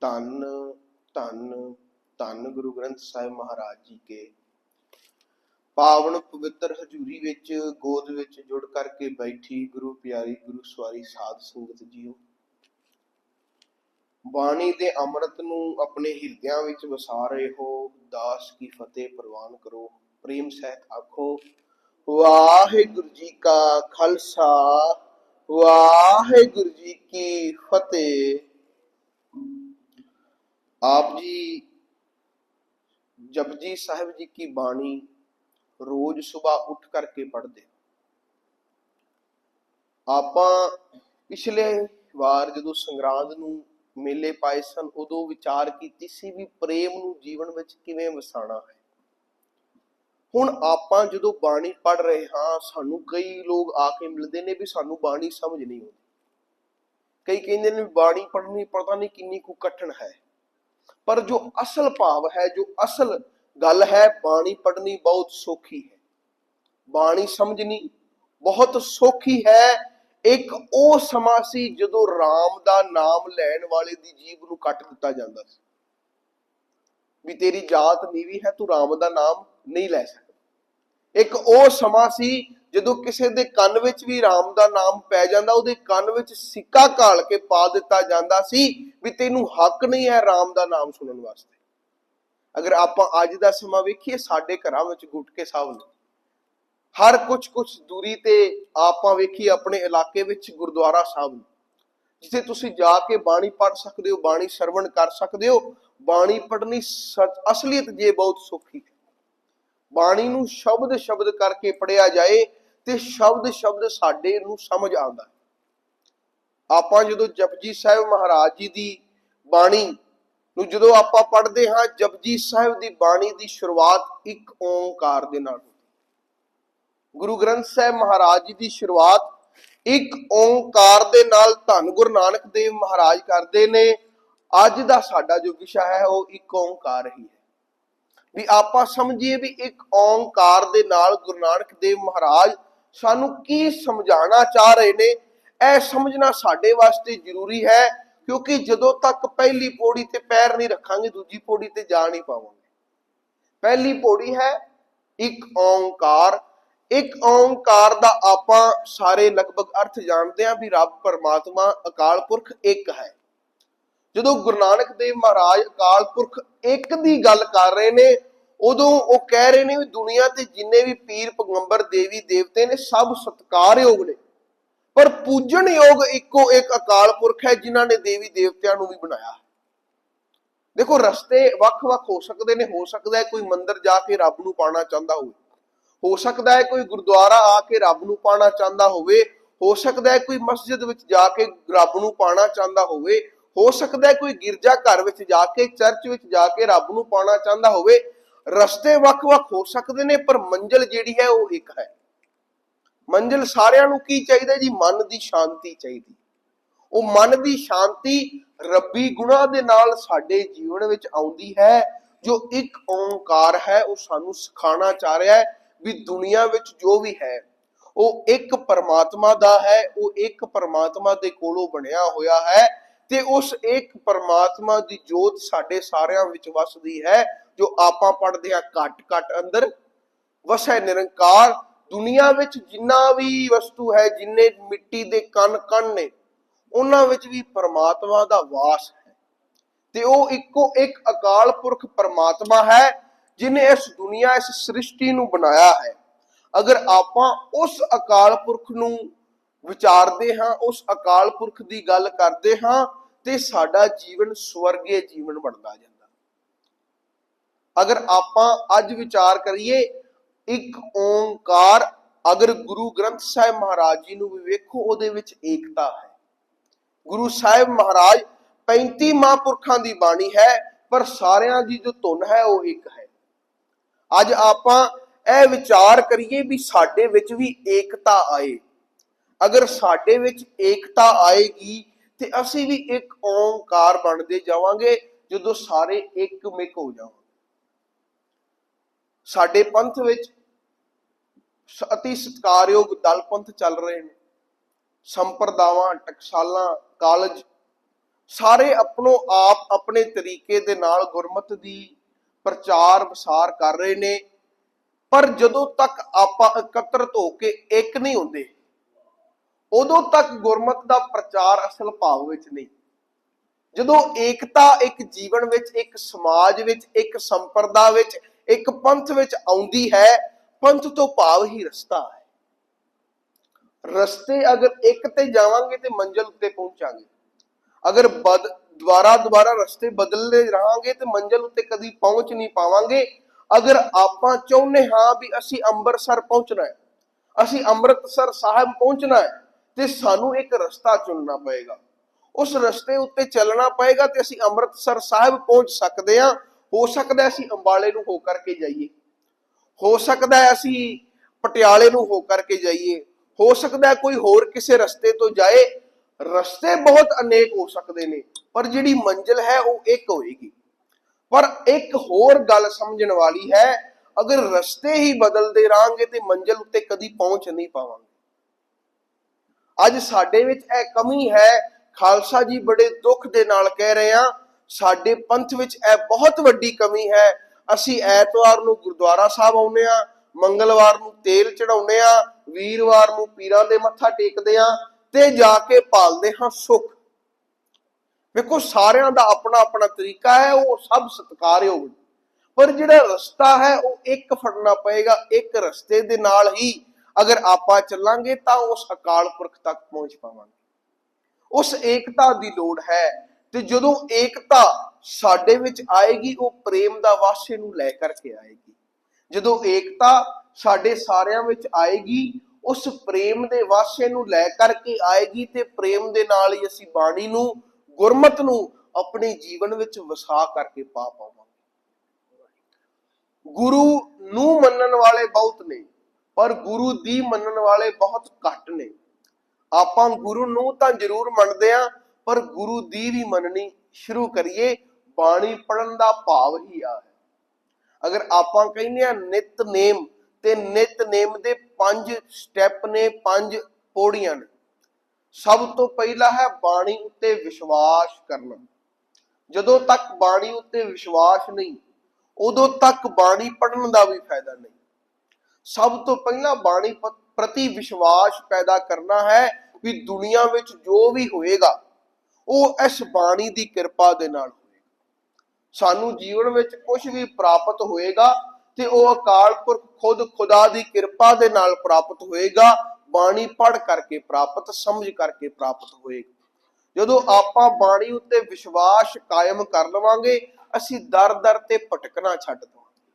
ਧੰਨ ਧੰਨ ਧੰਨ ਗੁਰੂ ਗ੍ਰੰਥ ਸਾਹਿਬ ਮਹਾਰਾਜ ਜੀ ਕੇ। ਪਾਵਨ ਪਵਿੱਤਰ ਹਜ਼ੂਰੀ ਵਿੱਚ, ਗੋਦ ਵਿੱਚ ਜੁੜ ਕਰਕੇ ਬੈਠੀ ਗੁਰੂ ਪਿਆਰੀ, ਗੁਰੂ ਸਵਾਰੀ ਸਾਧ ਸੰਗਤ ਜੀਓ। ਬਾਣੀ ਦੇ ਅੰਮ੍ਰਿਤ ਨੂੰ ਆਪਣੇ ਹਿਰਦਿਆਂ ਵਿੱਚ ਵਸਾ ਰਹੇ ਹੋ, ਦਾਸ ਕੀ ਫਤਿਹ ਪ੍ਰਵਾਨ ਕਰੋ, ਪ੍ਰੇਮ ਸਹਿਤ ਆਖੋ। ਵਾਹਿਗੁਰੂ ਜੀ ਕਾ ਖਾਲਸਾ, ਵਾਹਿਗੁਰੂ ਜੀ ਕੀ ਫਤਿਹ। ਆਪ ਜੀ ਜਪਜੀ ਸਾਹਿਬ ਜੀ ਕੀ ਬਾਣੀ ਰੋਜ਼ ਸਵੇਰ ਉੱਠ ਕਰਕੇ ਪੜ੍ਹਦੇ? ਆਪਾਂ ਪਿਛਲੇ ਵਾਰ ਜਦੋਂ ਸੰਗਰਾਂਦ ਨੂੰ ਮੇਲੇ ਪਾਏ ਸਨ, ਉਦੋਂ ਵਿਚਾਰ ਕੀਤੀ ਸੀ ਵੀ ਪ੍ਰੇਮ ਨੂੰ ਜੀਵਨ ਵਿੱਚ ਕਿਵੇਂ ਵਸਾਣਾ ਹੈ। ਹੁਣ ਆਪਾਂ ਜਦੋਂ ਬਾਣੀ ਪੜ੍ਹ ਰਹੇ ਹਾਂ, ਸਾਨੂੰ ਕਈ ਲੋਕ ਆ ਕੇ ਮਿਲਦੇ ਨੇ ਵੀ ਸਾਨੂੰ ਬਾਣੀ ਸਮਝ ਨਹੀਂ ਆਉਂਦੀ। ਕਈ ਕਹਿੰਦੇ ਨੇ ਵੀ ਬਾਣੀ ਪੜ੍ਹਨੀ ਪਤਾ ਨਹੀਂ ਕਿੰਨੀ ਕੁ ਕਠਿਨ ਹੈ। ਪਰ ਜੋ ਅਸਲ ਭਾਵ ਹੈ, ਜੋ ਅਸਲ ਗੱਲ ਹੈ, ਬਾਣੀ ਪੜ੍ਹਨੀ ਬਹੁਤ ਸੌਖੀ ਹੈ। ਬਾਣੀ ਸਮਝਣੀ ਬਹੁਤ ਸੌਖੀ ਹੈ। ਇੱਕ ਉਹ ਸਮਾਂ ਸੀ ਜਦੋਂ RAM ਦਾ ਨਾਮ ਲੈਣ ਵਾਲੇ ਦੀ ਜੀਭ ਨੂੰ ਕੱਟ ਦਿੱਤਾ ਜਾਂਦਾ ਸੀ। ਵੀ ਤੇਰੀ ਜਾਤ ਨੀਵੀਂ ਹੈ, ਤੂੰ RAM ਦਾ ਨਾਮ ਨਹੀਂ ਲੈ ਸਕਦਾ। ਇੱਕ ਉਹ ਸਮਾਂ ਸੀ ਜਦੋਂ ਕਿਸੇ ਦੇ ਕੰਨ ਵਿੱਚ ਵੀ ਰਾਮ ਦਾ ਨਾਮ ਪੈ ਜਾਂਦਾ, ਉਹਦੇ ਕੰਨ ਵਿੱਚ ਸਿੱਕਾ ਘਾਲ ਕੇ ਪਾ ਦਿੱਤਾ ਜਾਂਦਾ ਸੀ ਵੀ ਤੈਨੂੰ ਹੱਕ ਨਹੀਂ ਹੈ RAM ਦਾ ਨਾਮ ਸੁਣਨ ਵਾਸਤੇ। ਅਗਰ ਆਪਾਂ ਅੱਜ ਦਾ ਸਮਾਂ ਵੇਖੀਏ, ਸਾਡੇ ਘਰਾਂ ਵਿੱਚ ਗੁਟਕੇ ਸਾਹਿਬ ਨੇ ਹਰ ਕੁਝ ਕੁਝ ਦੂਰੀ ਤੇ ਆਪਾਂ ਵੇਖੀ ਆਪਣੇ ਇਲਾਕੇ ਵਿੱਚ ਗੁਰਦੁਆਰਾ ਸਾਹਿਬ ਨੇ, ਜਿੱਥੇ ਤੁਸੀਂ ਜਾ ਕੇ ਬਾਣੀ ਪੜ੍ਹ ਸਕਦੇ ਹੋ, ਬਾਣੀ ਸਰਵਣ ਕਰ ਸਕਦੇ ਹੋ, ਬਾਣੀ ਪੜ੍ਹਨੀ ਸੱਚ ਅਸਲੀਅਤ ਜੇ ਬਹੁਤ ਸੌਖੀ ਬਾਣੀ ਨੂੰ ਸ਼ਬਦ ਸ਼ਬਦ ਕਰਕੇ ਪੜਿਆ ਜਾਏ ਤੇ ਸ਼ਬਦ ਸ਼ਬਦ ਸਾਡੇ ਨੂੰ ਸਮਝ ਆਉਂਦਾ ਹੈ। ਆਪਾਂ ਜਦੋਂ ਜਪਜੀ ਸਾਹਿਬ ਮਹਾਰਾਜ ਜੀ ਦੀ ਬਾਣੀ ਨੂੰ ਜਦੋਂ ਆਪਾਂ ਪੜ੍ਹਦੇ ਹਾਂ, ਜਪਜੀ ਸਾਹਿਬ ਦੀ ਬਾਣੀ ਦੀ ਸ਼ੁਰੂਆਤ ਇੱਕ ਓੰਕਾਰ ਦੇ ਨਾਲ ਗੁਰੂ ਗ੍ਰੰਥ ਸਾਹਿਬ ਮਹਾਰਾਜ ਜੀ ਦੀ ਸ਼ੁਰੂਆਤ ਇੱਕ ਓੰਕਾਰ ਦੇ ਨਾਲ ਧੰਨ ਗੁਰੂ ਨਾਨਕ ਦੇਵ ਮਹਾਰਾਜ ਕਰਦੇ ਨੇ। ਅੱਜ ਦਾ ਸਾਡਾ ਜੋ ਵਿਸ਼ਾ ਹੈ, ਉਹ ਇੱਕ ਓੰਕਾਰ ਹੀ ਹੈ। ਵੀ ਆਪਾਂ ਸਮਝੀਏ ਵੀ ਇੱਕ ਓੰਕਾਰ ਦੇ ਨਾਲ ਗੁਰੂ ਨਾਨਕ ਦੇਵ ਮਹਾਰਾਜ ਸਾਨੂੰ ਕੀ ਸਮਝਾਉਣਾ ਚਾਹ ਰਹੇ ਨੇ, ਇਹ ਸਮਝਣਾ ਸਾਡੇ ਵਾਸਤੇ ਜ਼ਰੂਰੀ ਹੈ, ਕਿਉਂਕਿ ਜਦੋਂ ਤੱਕ ਪਹਿਲੀ ਪੌੜੀ ਤੇ ਪੈਰ ਨਹੀਂ ਰੱਖਾਂਗੇ, ਦੂਜੀ ਪੌੜੀ ਤੇ ਜਾ ਨਹੀਂ ਪਾਵਾਂਗੇ। ਪਹਿਲੀ ਪੌੜੀ ਹੈ ਇੱਕ ਓੰਕਾਰ। ਇੱਕ ਓੰਕਾਰ ਦਾ ਆਪਾਂ ਸਾਰੇ ਲਗਭਗ ਅਰਥ ਜਾਣਦੇ ਹਾਂ ਵੀ ਰੱਬ, ਪਰਮਾਤਮਾ, ਅਕਾਲ ਪੁਰਖ ਇੱਕ ਹੈ। ਜਦੋਂ ਗੁਰੂ ਨਾਨਕ ਦੇਵ ਮਹਾਰਾਜ ਅਕਾਲ ਪੁਰਖ ਇੱਕ ਦੀ ਗੱਲ ਕਰ ਰਹੇ ਨੇ ਉਦੋਂ ਉਹ ਕਹਿ ਰਹੇ ਨੇ ਵੀ ਦੁਨੀਆ ਤੇ ਜਿੰਨੇ ਵੀ ਪੀਰ ਪੈਗੰਬਰ, ਦੇਵੀ ਦੇਵਤੇ ਨੇ, ਸਭ ਸਤਕਾਰਯੋਗ ਨੇ। ਪਰ ਪੂਜਣਯੋਗ ਇੱਕੋ ਇੱਕ ਅਕਾਲ ਪੁਰਖ ਹੈ ਜਿਨ੍ਹਾਂ ਨੇ ਦੇਵੀ ਦੇਵਤਿਆਂ ਨੂੰ ਵੀ ਬਣਾਇਆ। ਦੇਖੋ, ਰਸਤੇ ਵੱਖ-ਵੱਖ ਹੋ ਸਕਦੇ ਨੇ, ਹੋ ਸਕਦਾ ਹੈ ਕੋਈ ਮੰਦਿਰ ਜਾ ਕੇ ਰੱਬ ਨੂੰ ਪਾਣਾ ਚਾਹੁੰਦਾ ਹੋਵੇ। ਹੋ ਸਕਦਾ ਹੈ ਕੋਈ ਗੁਰਦੁਆਰਾ ਆ ਕੇ ਰੱਬ ਨੂੰ ਪਾਣਾ ਚਾਹੁੰਦਾ ਹੋਵੇ। ਹੋ ਸਕਦਾ ਹੈ ਕੋਈ ਮਸਜਿਦ ਵਿੱਚ ਜਾ ਕੇ ਰੱਬ ਨੂੰ ਪਾਣਾ ਚਾਹੁੰਦਾ ਹੋਵੇ। ਹੋ ਸਕਦਾ ਹੈ ਕੋਈ ਗਿਰਜਾ ਘਰ ਵਿੱਚ ਜਾ ਕੇ, ਚਰਚ ਵਿੱਚ ਜਾ ਕੇ ਰੱਬ ਨੂੰ ਪਾਣਾ ਚਾਹੁੰਦਾ ਹੋਵੇ। ਰਸਤੇ ਵੱਖ-ਵੱਖ ਹੋ ਸਕਦੇ ਨੇ, ਪਰ ਮੰਜ਼ਿਲ ਜਿਹੜੀ ਹੈ ਉਹ ਇੱਕ ਹੈ। ਮੰਜ਼ਿਲ ਸਾਰਿਆਂ ਨੂੰ ਕੀ ਚਾਹੀਦਾ ਜੀ? ਮਨ ਦੀ ਸ਼ਾਂਤੀ ਚਾਹੀਦੀ। ਉਹ ਮਨ ਦੀ ਸ਼ਾਂਤੀ ਰੱਬੀ ਗੁਣਾ ਦੇ ਨਾਲ ਸਾਡੇ ਜੀਵਨ ਵਿੱਚ ਆਉਂਦੀ ਹੈ। ਜੋ ਇੱਕ ਓੰਕਾਰ ਹੈ, ਉਹ ਸਾਨੂੰ ਸਿਖਾਉਣਾ ਚਾਹ ਰਿਹਾ ਹੈ ਵੀ ਦੁਨੀਆ ਵਿੱਚ ਜੋ ਵੀ ਹੈ, ਉਹ ਇੱਕ ਪਰਮਾਤਮਾ ਦਾ ਹੈ, ਉਹ ਇੱਕ ਪਰਮਾਤਮਾ ਦੇ ਕੋਲੋਂ ਬਣਿਆ ਹੋਇਆ ਹੈ ਤੇ ਉਸ ਇੱਕ ਪਰਮਾਤਮਾ ਦੀ ਜੋਤ ਸਾਡੇ ਸਾਰਿਆਂ ਵਿੱਚ ਵਸਦੀ ਹੈ। ਜੋ ਆਪਾਂ ਪੜਦੇ ਆ ਘਟ ਘਟ ਅੰਦਰ, ਵਸੈ ਨਿਰੰਕਾਰ, ਦੁਨੀਆ ਵਿੱਚ ਜਿੰਨਾ ਵੀ ਵਸਤੂ ਹੈ, ਜਿੰਨੇ ਮਿੱਟੀ ਦੇ ਕਣ ਕਣ ਨੇ, ਉਹਨਾਂ ਵਿੱਚ ਵੀ ਪਰਮਾਤਮਾ ਦਾ ਵਾਸ ਹੈ। ਤੇ ਉਹ ਇੱਕੋ ਇੱਕ ਅਕਾਲ ਪੁਰਖ ਪਰਮਾਤਮਾ ਹੈ, ਜਿਨੇ ਇਸ ਦੁਨੀਆ, ਇਸ ਸ੍ਰਿਸ਼ਟੀ ਨੂੰ ਬਣਾਇਆ ਹੈ। ਅਗਰ ਆਪਾਂ ਉਸ ਅਕਾਲ ਪੁਰਖ ਨੂੰ ਵਿਚਾਰਦੇ ਹਾਂ, ਉਸ ਅਕਾਲ ਪੁਰਖ ਦੀ ਗੱਲ ਕਰਦੇ ਹਾਂ, ਤੇ ਸਾਡਾ ਜੀਵਨ ਸਵਰਗੀ ਜੀਵਨ ਬਣਦਾ ਜਾਂਦਾ ਅਗਰ ਆਪਾਂ ਅੱਜ ਵਿਚਾਰ ਕਰੀਏ, ਇੱਕ ਓੰਕਾਰ ਅਗਰ ਗੁਰੂ ਗ੍ਰੰਥ ਸਾਹਿਬ ਮਹਾਰਾਜ ਜੀ ਨੂੰ ਵੀ ਵੇਖੋ, ਉਹਦੇ ਵਿੱਚ ਏਕਤਾ ਹੈ। ਗੁਰੂ ਸਾਹਿਬ ਮਹਾਰਾਜ 35 ਮਹਾਂਪੁਰਖਾਂ ਦੀ ਬਾਣੀ ਹੈ, ਪਰ ਸਾਰਿਆਂ ਦੀ ਜੋ ਧੁਨ ਹੈ, ਉਹ ਇੱਕ ਹੈ। ਅੱਜ ਆਪਾਂ ਇਹ ਵਿਚਾਰ ਕਰੀਏ ਵੀ ਸਾਡੇ ਵਿੱਚ ਵੀ ਏਕਤਾ ਆਏ। ਅਗਰ ਸਾਡੇ ਵਿੱਚ ਏਕਤਾ ਆਏਗੀ, ਤੇ ਅਸੀਂ ਵੀ ਇੱਕ ਓੰਕਾਰ ਬਣਦੇ ਜਾਵਾਂਗੇ, ਜਦੋਂ ਸਾਰੇ ਇੱਕ ਮਿਕ ਹੋ ਜਾਵਾਂਗੇ। ਸਾਡੇ ਪੰਥ ਵਿੱਚ ਅਤੀ ਸਤਿਕਾਰਯੋਗ ਦਲ ਪੰਥ ਚੱਲ ਰਹੇ ਨੇ। ਸੰਪਰਦਾਵਾਂ, ਟਕਸਾਲਾਂ, ਕਾਲਜ, ਸਾਰੇ ਆਪਣੋ ਆਪ ਆਪਣੇ ਤਰੀਕੇ ਦੇ ਨਾਲ ਗੁਰਮਤ ਦੀ ਪ੍ਰਚਾਰ ਵਿਸਾਰ ਕਰ ਰਹੇ ਨੇ। ਪਰ ਜਦੋਂ ਤੱਕ ਆਪਾਂ ਇਕੱਤਰਤ ਹੋ ਕੇ ਇੱਕ ਨਹੀਂ ਹੁੰਦੇ, ਉਦੋਂ ਤੱਕ ਗੁਰਮਤ ਦਾ ਪ੍ਰਚਾਰ ਅਸਲ ਭਾਵ ਵਿੱਚ ਨਹੀਂ। ਜਦੋਂ ਏਕਤਾ ਇੱਕ ਜੀਵਨ ਵਿੱਚ, ਇੱਕ ਸਮਾਜ ਵਿੱਚ, ਇੱਕ ਸੰਪਰਦਾ ਵਿੱਚ ਇੱਕ ਪੰਥ ਵਿੱਚ ਆਉਂਦੀ ਹੈ, ਪੰਥ ਤੋਂ ਭਾਵ ਹੀ ਰਸਤਾ ਹੈ। ਰਸਤੇ ਅਗਰ ਇੱਕ ਤੇ ਜਾਵਾਂਗੇ ਤੇ ਮੰਜ਼ਿਲ ਉੱਤੇ ਪਹੁੰਚਾਂਗੇ। ਅਗਰ ਬਦ, ਦੁਬਾਰਾ ਦੁਬਾਰਾ ਰਸਤੇ ਬਦਲਦੇ ਰਹਾਂਗੇ ਤੇ ਮੰਜ਼ਿਲ ਉੱਤੇ ਕਦੀ ਪਹੁੰਚ ਨਹੀਂ ਪਾਵਾਂਗੇ। ਅਗਰ ਆਪਾਂ ਚਾਹੁੰਦੇ ਹਾਂ ਵੀ ਅਸੀਂ ਅੰਮ੍ਰਿਤਸਰ ਪਹੁੰਚਣਾ ਹੈ, ਅਸੀਂ ਅੰਮ੍ਰਿਤਸਰ ਸਾਹਿਬ ਪਹੁੰਚਣਾ ਹੈ, ਤੇ ਸਾਨੂੰ ਇੱਕ ਰਸਤਾ ਚੁਣਨਾ ਪਏਗਾ। ਉਸ ਰਸਤੇ ਉੱਤੇ ਚੱਲਣਾ ਪਏਗਾ ਤੇ ਅਸੀਂ ਅੰਮ੍ਰਿਤਸਰ ਸਾਹਿਬ ਪਹੁੰਚ ਸਕਦੇ ਹਾਂ। ਹੋ ਸਕਦਾ ਅਸੀਂ ਅੰਬਾਲੇ ਨੂੰ ਹੋ ਕਰਕੇ ਜਾਈਏ। ਹੋ ਸਕਦਾ ਅਸੀਂ ਪਟਿਆਲੇ ਨੂੰ ਹੋ ਕਰਕੇ ਜਾਈਏ। ਹੋ ਸਕਦਾ ਕੋਈ ਹੋਰ ਕਿਸੇ ਰਸਤੇ ਤੋਂ ਜਾਏ। ਰਸਤੇ ਬਹੁਤ ਅਨੇਕ ਹੋ ਸਕਦੇ ਨੇ, ਪਰ ਜਿਹੜੀ ਮੰਜ਼ਿਲ ਹੈ ਉਹ ਇੱਕ ਹੋਏਗੀ। ਪਰ ਇੱਕ ਹੋਰ ਗੱਲ ਸਮਝਣ ਵਾਲੀ ਹੈ, ਅਗਰ ਰਸਤੇ ਹੀ ਬਦਲਦੇ ਰਾਂਗੇ ਤੇ ਮੰਜ਼ਿਲ ਉੱਤੇ ਕਦੀ ਪਹੁੰਚ ਨਹੀਂ ਪਾਵਾਂਗੇ। ਅੱਜ ਸਾਡੇ ਵਿੱਚ ਇਹ ਕਮੀ ਹੈ, ਖਾਲਸਾ ਜੀ ਬੜੇ ਦੁੱਖ ਦੇ ਨਾਲ ਕਹਿ ਰਹੇ ਆ ਸਾਡੇ ਪੰਥ ਵਿੱਚ ਇਹ ਬਹੁਤ ਵੱਡੀ ਕਮੀ ਹੈ। ਅਸੀਂ ਐਤਵਾਰ ਨੂੰ ਗੁਰਦੁਆਰਾ ਸਾਹਿਬ ਆਉਂਦੇ ਆ ਮੰਗਲਵਾਰ ਨੂੰ ਤੇਲ ਚੜਾਉਂਦੇ ਆ ਵੀਰਵਾਰ ਨੂੰ ਪੀਰਾਂ ਦੇ ਮੱਥਾ ਟੇਕਦੇ ਆ ਤੇ ਜਾ ਕੇ ਪਾਲਦੇ ਹਾਂ ਸੁੱਖ। ਵੇਖੋ, ਸਾਰਿਆਂ ਦਾ ਆਪਣਾ ਆਪਣਾ ਤਰੀਕਾ ਹੈ, ਉਹ ਸਭ ਸਤਿਕਾਰਯੋਗ ਪਰ ਜਿਹੜਾ ਰਸਤਾ ਹੈ, ਉਹ ਇੱਕ ਫੜਨਾ ਪਏਗਾ, ਇੱਕ ਰਸਤੇ ਦੇ ਨਾਲ ਹੀ ਅਗਰ ਆਪਾਂ ਚੱਲਾਂਗੇ ਤਾਂ ਉਸ ਅਕਾਲ ਪੁਰਖ ਤੱਕ ਪਹੁੰਚ ਪਾਵਾਂਗੇ। ਉਸ ਏਕਤਾ ਦੀ ਲੋੜ ਹੈ। ਤੇ ਜਦੋਂ ਏਕਤਾ ਸਾਡੇ ਵਿੱਚ ਆਏਗੀ, ਉਹ ਪ੍ਰੇਮ ਦਾ ਵਾਸਤੇ ਨੂੰ ਲੈ ਕਰਕੇ ਆਏਗੀ। ਜਦੋਂ ਏਕਤਾ ਸਾਡੇ ਸਾਰਿਆਂ ਵਿੱਚ ਆਏਗੀ, ਉਸ ਪ੍ਰੇਮ ਦੇ ਵਾਸੇ ਨੂੰ ਲੈ ਕਰਕੇ ਆਏਗੀ ਤੇ ਪ੍ਰੇਮ ਦੇ ਨਾਲ ਹੀ ਅਸੀਂ ਬਾਣੀ ਨੂੰ, ਗੁਰਮਤ ਨੂੰ ਆਪਣੇ ਜੀਵਨ ਵਿੱਚ ਵਸਾ ਕਰਕੇ ਪਾ ਪਾਵਾਂਗੇ। ਗੁਰੂ ਨੂੰ ਮੰਨਣ ਵਾਲੇ ਬਹੁਤ ਨੇ, ਪਰ ਗੁਰੂ ਦੀ ਮੰਨਣ ਵਾਲੇ ਬਹੁਤ ਘੱਟ ਨੇ। ਆਪਾਂ ਗੁਰੂ ਨੂੰ ਤਾਂ ਜ਼ਰੂਰ ਮੰਨਦੇ ਆ ਪਰ ਗੁਰੂ ਦੀ ਵੀ ਮੰਨਣੀ ਸ਼ੁਰੂ ਕਰੀਏ, ਬਾਣੀ ਪੜਨ ਦਾ ਭਾਵ ਹੀ ਆ। ਹੈ ਅਗਰ ਆਪਾਂ ਕਹਿੰਦੇ ਆ ਨਿਤਨੇਮ ਤੇ ਨਿਤਨੇਮ ਦੇ ਪੰਜ ਸਟੈਪ ਨੇ, ਪੰਜ ਪੌੜੀਆਂ ਨੇ। ਸਭ ਤੋਂ ਪਹਿਲਾ ਹੈ ਬਾਣੀ ਉੱਤੇ ਵਿਸ਼ਵਾਸ ਕਰਨਾ। ਜਦੋਂ ਤੱਕ ਬਾਣੀ ਉੱਤੇ ਵਿਸ਼ਵਾਸ ਨਹੀਂ, ਉਦੋਂ ਤੱਕ ਬਾਣੀ ਪੜਨ ਦਾ ਵੀ ਫਾਇਦਾ ਨਹੀਂ। ਸਭ ਤੋਂ ਪਹਿਲਾਂ ਬਾਣੀ ਪ੍ਰਤੀ ਵਿਸ਼ਵਾਸ ਪੈਦਾ ਕਰਨਾ ਹੈ ਵੀ ਦੁਨੀਆ ਵਿੱਚ ਜੋ ਵੀ ਹੋਏਗਾ ਉਹ ਇਸ ਬਾਣੀ ਦੀ ਕਿਰਪਾ ਦੇ ਨਾਲ ਹੋਏਗਾ। ਸਾਨੂੰ ਜੀਵਨ ਵਿੱਚ ਕੁਝ ਵੀ ਪ੍ਰਾਪਤ ਹੋਏਗਾ ਤੇ ਉਹ ਅਕਾਲ ਪੁਰਖ ਖੁਦ ਖੁਦਾ ਦੀ ਕਿਰਪਾ ਦੇ ਨਾਲ ਪ੍ਰਾਪਤ ਹੋਏਗਾ, ਬਾਣੀ ਪੜ੍ਹ ਕਰਕੇ ਪ੍ਰਾਪਤ, ਸਮਝ ਕਰਕੇ ਪ੍ਰਾਪਤ ਹੋਏਗਾ। ਜਦੋਂ ਆਪਾਂ ਬਾਣੀ ਉੱਤੇ ਵਿਸ਼ਵਾਸ ਕਾਇਮ ਕਰ ਲਵਾਂਗੇ, ਅਸੀਂ ਦਰ-ਦਰ ਤੇ ਭਟਕਣਾ ਛੱਡ ਦਵਾਂਗੇ।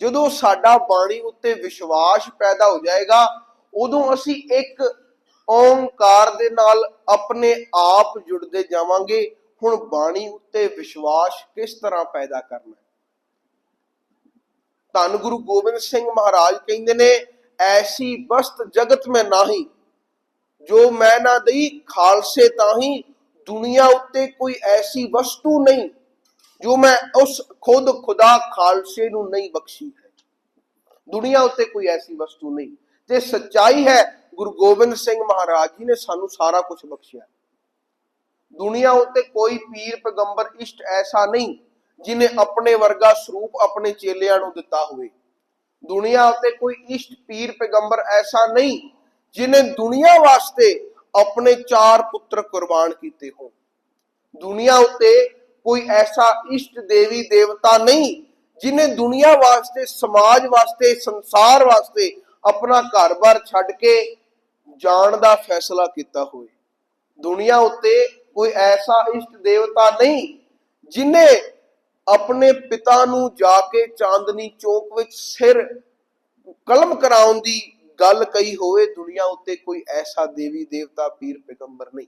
ਜਦੋਂ ਸਾਡਾ ਬਾਣੀ ਉੱਤੇ ਵਿਸ਼ਵਾਸ ਪੈਦਾ ਹੋ ਜਾਏਗਾ, ਉਦੋਂ ਅਸੀਂ ਇੱਕ ਓੰਕਾਰ ਦੇ ਨਾਲ ਆਪਣੇ ਆਪ ਜੁੜਦੇ ਜਾਵਾਂਗੇ। ਹੁਣ ਬਾਣੀ ਉੱਤੇ ਵਿਸ਼ਵਾਸ ਕਿਸ ਤਰ੍ਹਾਂ ਪੈਦਾ ਕਰਨਾ ਧੰਨ ਗੁਰੂ ਗੋਬਿੰਦ ਸਿੰਘ ਮਹਾਰਾਜ ਕਹਿੰਦੇ ਨੇ, ਐਸੀ ਬਸਤ ਜਗਤ ਮੈਂ ਨਾਹੀ, ਜੋ ਮੈਂ ਨਾ ਦਈ ਖਾਲਸੇ ਤਾਹੀ। ਦੁਨੀਆ ਉੱਤੇ ਕੋਈ ਐਸੀ ਵਸਤੂ ਨਹੀਂ, ਜੋ ਮੈਂ ਉਸ ਖੁਦ ਖੁਦਾ ਖਾਲਸੇ ਨੂੰ ਨਹੀਂ ਬਖਸ਼ੀ ਹੈ। ਦੁਨੀਆ ਉੱਤੇ ਕੋਈ ਐਸੀ ਵਸਤੂ ਨਹੀਂ। ਤੇ ਸੱਚਾਈ ਹੈ ਗੁਰੂ ਗੋਬਿੰਦ ਸਿੰਘ ਮਹਾਰਾਜ ਜੀ ਨੇ ਸਾਨੂੰ ਸਾਰਾ ਕੁਝ ਬਖਸ਼ਿਆ ਦੁਨੀਆ ਉੱਤੇ ਕੋਈ ਪੀਰ, ਪੈਗੰਬਰ, ਇਸ਼ਟ ਐਸਾ ਨਹੀਂ ਜਿਨੇ ਆਪਣੇ ਵਰਗਾ ਸਰੂਪ ਆਪਣੇ ਚੇਲਿਆਂ ਨੂੰ ਦਿੱਤਾ ਹੋਵੇ। ਦੁਨੀਆ ਉੱਤੇ ਕੋਈ ਇਸ਼ਟ, ਪੀਰ, ਪੈਗੰਬਰ ਐਸਾ ਨਹੀਂ ਜਿਨੇ ਦੁਨੀਆ ਵਾਸਤੇ ਆਪਣੇ ਚਾਰ ਪੁੱਤਰ ਕੁਰਬਾਨ ਕੀਤੇ ਹੋ ਦੁਨੀਆ ਉੱਤੇ ਕੋਈ ਐਸਾ ਇਸ਼ਟ, ਦੇਵੀ, ਦੇਵਤਾ ਨਹੀਂ ਜਿਨੇ ਦੁਨੀਆ ਵਾਸਤੇ, ਸਮਾਜ ਵਾਸਤੇ, ਸੰਸਾਰ ਵਾਸਤੇ ਆਪਣਾ ਘਰ-ਬਾਰ ਛੱਡ ਕੇ ਜਾਣ ਦਾ ਫੈਸਲਾ ਕੀਤਾ ਹੋਵੇ। ਦੁਨੀਆ ਉੱਤੇ ਕੋਈ ਐਸਾ ਇਸ਼ਟ ਦੇਵਤਾ ਨਹੀਂ ਜਿਨੇ ਆਪਣੇ ਪਿਤਾ ਨੂੰ ਜਾ ਕੇ ਚਾਂਦਨੀ ਚੌਕ ਵਿੱਚ ਸਿਰ ਕਲਮ ਕਰਾਉਣ ਦੀ ਗੱਲ ਕਹੀ ਹੋਵੇ, ਦੁਨੀਆ ਉੱਤੇ ਕੋਈ ਐਸਾ ਦੇਵੀ, ਦੇਵਤਾ, ਪੀਰ, ਪੈਗੰਬਰ ਨਹੀਂ।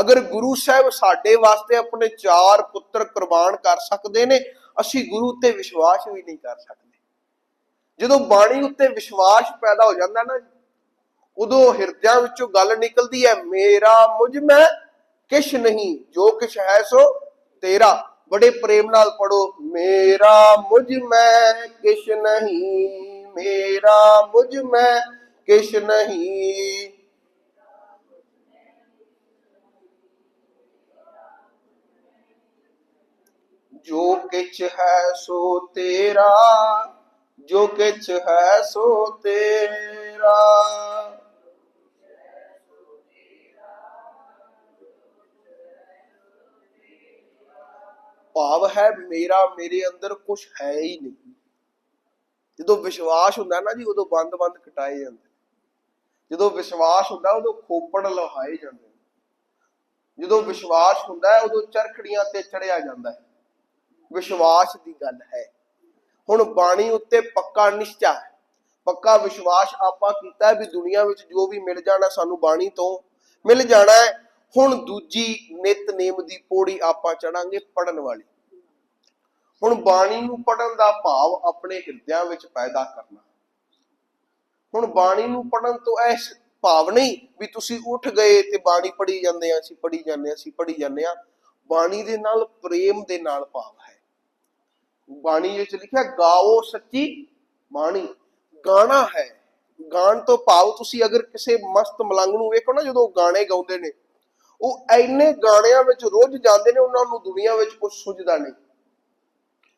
ਅਗਰ ਗੁਰੂ ਸਾਹਿਬ ਸਾਡੇ ਵਾਸਤੇ ਆਪਣੇ ਚਾਰ ਪੁੱਤਰ ਕੁਰਬਾਨ ਕਰ ਸਕਦੇ ਨੇ, ਅਸੀਂ ਗੁਰੂ ਤੇ ਵਿਸ਼ਵਾਸ ਵੀ ਨਹੀਂ ਕਰ ਸਕਦੇ। ਜਦੋਂ ਬਾਣੀ ਉੱਤੇ ਵਿਸ਼ਵਾਸ ਪੈਦਾ ਹੋ ਜਾਂਦਾ ਨਾ ਉਦੋਂ ਹਿਰਦਿਆਂ ਵਿੱਚੋਂ ਗੱਲ ਨਿਕਲਦੀ ਹੈ ਮੇਰਾ ਮੁਝ ਮੈਂ ਕਿਛ ਨਹੀਂ ਜੋ ਕਿਛ ਹੈ ਸੋ ਤੇਰਾ ਬੜੇ ਪ੍ਰੇਮ ਨਾਲ ਪੜੋ ਮੇਰਾ ਮੁਝ ਮੈਂ ਕਿਛ ਨਹੀਂ ਮੇਰਾ ਮੁਝ ਮੈਂ ਕਿਛ ਨਹੀਂ ਜੋ ਕਿਛ ਹੈ ਸੋ ਤੇਰਾ ਜੋ ਕਿਛ ਹੈ ਸੋ ਤੇਰਾ ਭਾਵ ਹੈ ਮੇਰਾ, ਮੇਰੇ ਅੰਦਰ ਕੁਝ ਹੈ ਹੀ ਨਹੀਂ। ਜਦੋਂ ਵਿਸ਼ਵਾਸ ਹੁੰਦਾ ਨਾ ਜੀ, ਉਦੋਂ ਬੰਦ-ਬੰਦ ਕਟਾਏ ਜਾਂਦੇ ਜਦੋਂ ਵਿਸ਼ਵਾਸ ਹੁੰਦਾ, ਉਦੋਂ ਖੋਪੜ ਲਹਾਏ ਜਾਂਦੇ ਜਦੋਂ ਵਿਸ਼ਵਾਸ ਹੁੰਦਾ ਹੈ ਉਦੋਂ ਚਰਖੜੀਆਂ ਤੇ ਚੜਿਆ ਜਾਂਦਾ ਹੈ। ਵਿਸ਼ਵਾਸ ਦੀ ਗੱਲ ਹੈ। ਹੁਣ ਬਾਣੀ ਉੱਤੇ ਪੱਕਾ ਨਿਸ਼ਚਾ ਹੈ। ਪੱਕਾ ਵਿਸ਼ਵਾਸ ਆਪਾਂ ਕੀਤਾ ਵੀ ਦੁਨੀਆ ਵਿੱਚ ਜੋ ਵੀ ਮਿਲ ਜਾਣਾ ਸਾਨੂੰ ਬਾਣੀ ਤੋਂ ਮਿਲ ਜਾਣਾ ਹੈ। ਹੁਣ ਦੂਜੀ ਨਿਤਨੇਮ ਦੀ ਪੌੜੀ ਆਪਾਂ ਚੜਾਂਗੇ ਪੜਨ ਵਾਲੀ। ਹੁਣ ਬਾਣੀ ਨੂੰ ਪੜਨ ਦਾ ਭਾਵ ਆਪਣੇ ਹਿਰਦਿਆਂ ਵਿੱਚ ਪੈਦਾ ਕਰਨਾ। ਹੁਣ ਬਾਣੀ ਨੂੰ ਪੜਨ ਤੋਂ ਇਹ ਭਾਵ ਨਹੀਂ ਵੀ ਤੁਸੀਂ ਉੱਠ ਗਏ ਤੇ ਬਾਣੀ ਪੜੀ ਜਾਂਦੇ ਆ, ਅਸੀਂ ਪੜੀ ਜਾਂਦੇ ਆ, ਅਸੀਂ ਪੜੀ ਜਾਂਦੇ ਆ। ਬਾਣੀ ਦੇ ਨਾਲ ਪ੍ਰੇਮ ਦੇ ਨਾਲ ਭਾਵ ਹੈ। ਬਾਣੀ ਵਿੱਚ ਲਿਖਿਆ, ਗਾਓ ਸੱਚੀ ਬਾਣੀ। ਗਾਣਾ ਹੈ। ਗਾਣ ਤੋਂ ਭਾਵ ਤੁਸੀਂ ਅਗਰ ਕਿਸੇ ਮਸਤ ਮਲੰਗ ਨੂੰ ਵੇਖੋ ਨਾ, ਜਦੋਂ ਗਾਣੇ ਗਾਉਂਦੇ ਨੇ, ਉਹ ਐਨੇ ਗਾਣਿਆਂ ਵਿੱਚ ਰੁੱਝ ਜਾਂਦੇ ਨੇ, ਉਹਨਾਂ ਨੂੰ ਦੁਨੀਆ ਵਿੱਚ ਕੁਝ ਸੁਝਦਾ ਨਹੀਂ।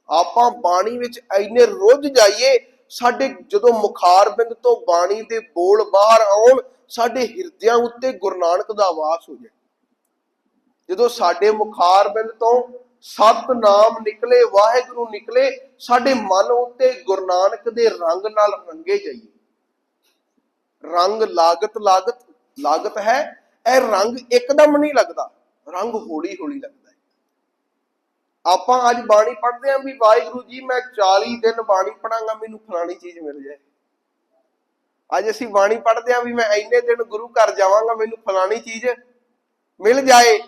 ਆਪਾਂ ਬਾਣੀ ਵਿੱਚ ਐਨੇ ਰੁੱਝ ਜਾਈਏ, ਸਾਡੇ ਜਦੋਂ ਮੁਖਾਰਬਿੰਦ ਤੋਂ ਬਾਣੀ ਦੇ ਬੋਲ ਬਾਹਰ ਆਉਣ, ਸਾਡੇ ਹਿਰਦਿਆਂ ਉੱਤੇ ਗੁਰੂ ਨਾਨਕ ਦਾ ਵਾਸ ਹੋ ਜਾਏ। ਜਦੋਂ ਸਾਡੇ ਮੁਖਾਰਬਿੰਦ ਤੋਂ ਸਤਨਾਮ ਨਿਕਲੇ, ਵਾਹਿਗੁਰੂ ਨਿਕਲੇ, ਸਾਡੇ ਮਨ ਉੱਤੇ ਗੁਰੂ ਨਾਨਕ ਦੇ ਰੰਗ ਨਾਲ ਰੰਗੇ ਜਾਈਏ। ਰੰਗ ਲਾਗਤ ਲਾਗਤ ਲਾਗਤ ਹੈ, ਇਹ ਰੰਗ ਇੱਕਦਮ ਨਹੀਂ ਲੱਗਦਾ, ਰੰਗ ਹੌਲੀ ਹੌਲੀ ਲੱਗਦਾ। ਆਪਾਂ ਅੱਜ ਬਾਣੀ ਪੜ੍ਹਦੇ ਆਂ ਵੀ ਵਾਹਿਗੁਰੂ ਜੀ, ਮੈਂ 40 ਦਿਨ ਬਾਣੀ ਪੜਾਂਗਾ ਮੈਨੂੰ ਫਲਾਣੀ ਚੀਜ਼ ਮਿਲ ਜਾਏ। ਅੱਜ ਅਸੀਂ ਬਾਣੀ ਪੜ੍ਹਦੇ ਆਂ ਵੀ ਮੈਂ ਇੰਨੇ ਦਿਨ ਗੁਰੂ ਘਰ ਜਾਵਾਂਗਾ, ਮੈਨੂੰ ਫਲਾਣੀ ਚੀਜ਼ ਮਿਲ ਜਾਏ।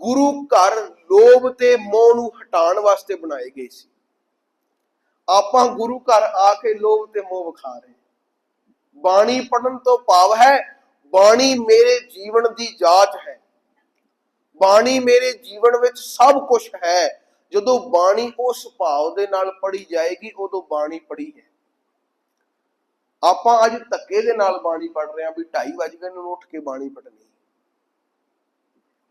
ਗੁਰੂ ਘਰ ਲੋਭ ਤੇ ਮੋਹ ਨੂੰ ਹਟਾਉਣ ਵਾਸਤੇ ਬਣਾਏ ਗਏ ਸੀ। ਆਪਾਂ ਗੁਰੂ ਘਰ ਆ ਕੇ ਲੋਭ ਤੇ ਮੋਹ ਵਿਖਾ ਰਹੇ ਬਾਣੀ ਪੜਨ ਤੋਂ ਭਾਵ ਹੈ, ਬਾਣੀ ਮੇਰੇ ਜੀਵਨ ਦੀ ਜਾਂਚ ਹੈ। ਬਾਣੀ ਮੇਰੇ ਜੀਵਨ ਵਿੱਚ ਸਭ ਕੁਝ ਹੈ। ਜਦੋਂ ਬਾਣੀ ਉਸ ਭਾਵ ਦੇ ਨਾਲ ਪੜੀ ਜਾਏਗੀ, ਉਦੋਂ ਬਾਣੀ ਪੜੀ ਹੈ। ਆਪਾਂ ਅੱਜ ਧੱਕੇ ਦੇ ਨਾਲ ਬਾਣੀ ਪੜ ਰਹੇ ਹਾਂ ਵੀ 2:30 ਵਜੇ ਗਏ ਨੂੰ ਉੱਠ ਕੇ ਬਾਣੀ ਪੜਨੀ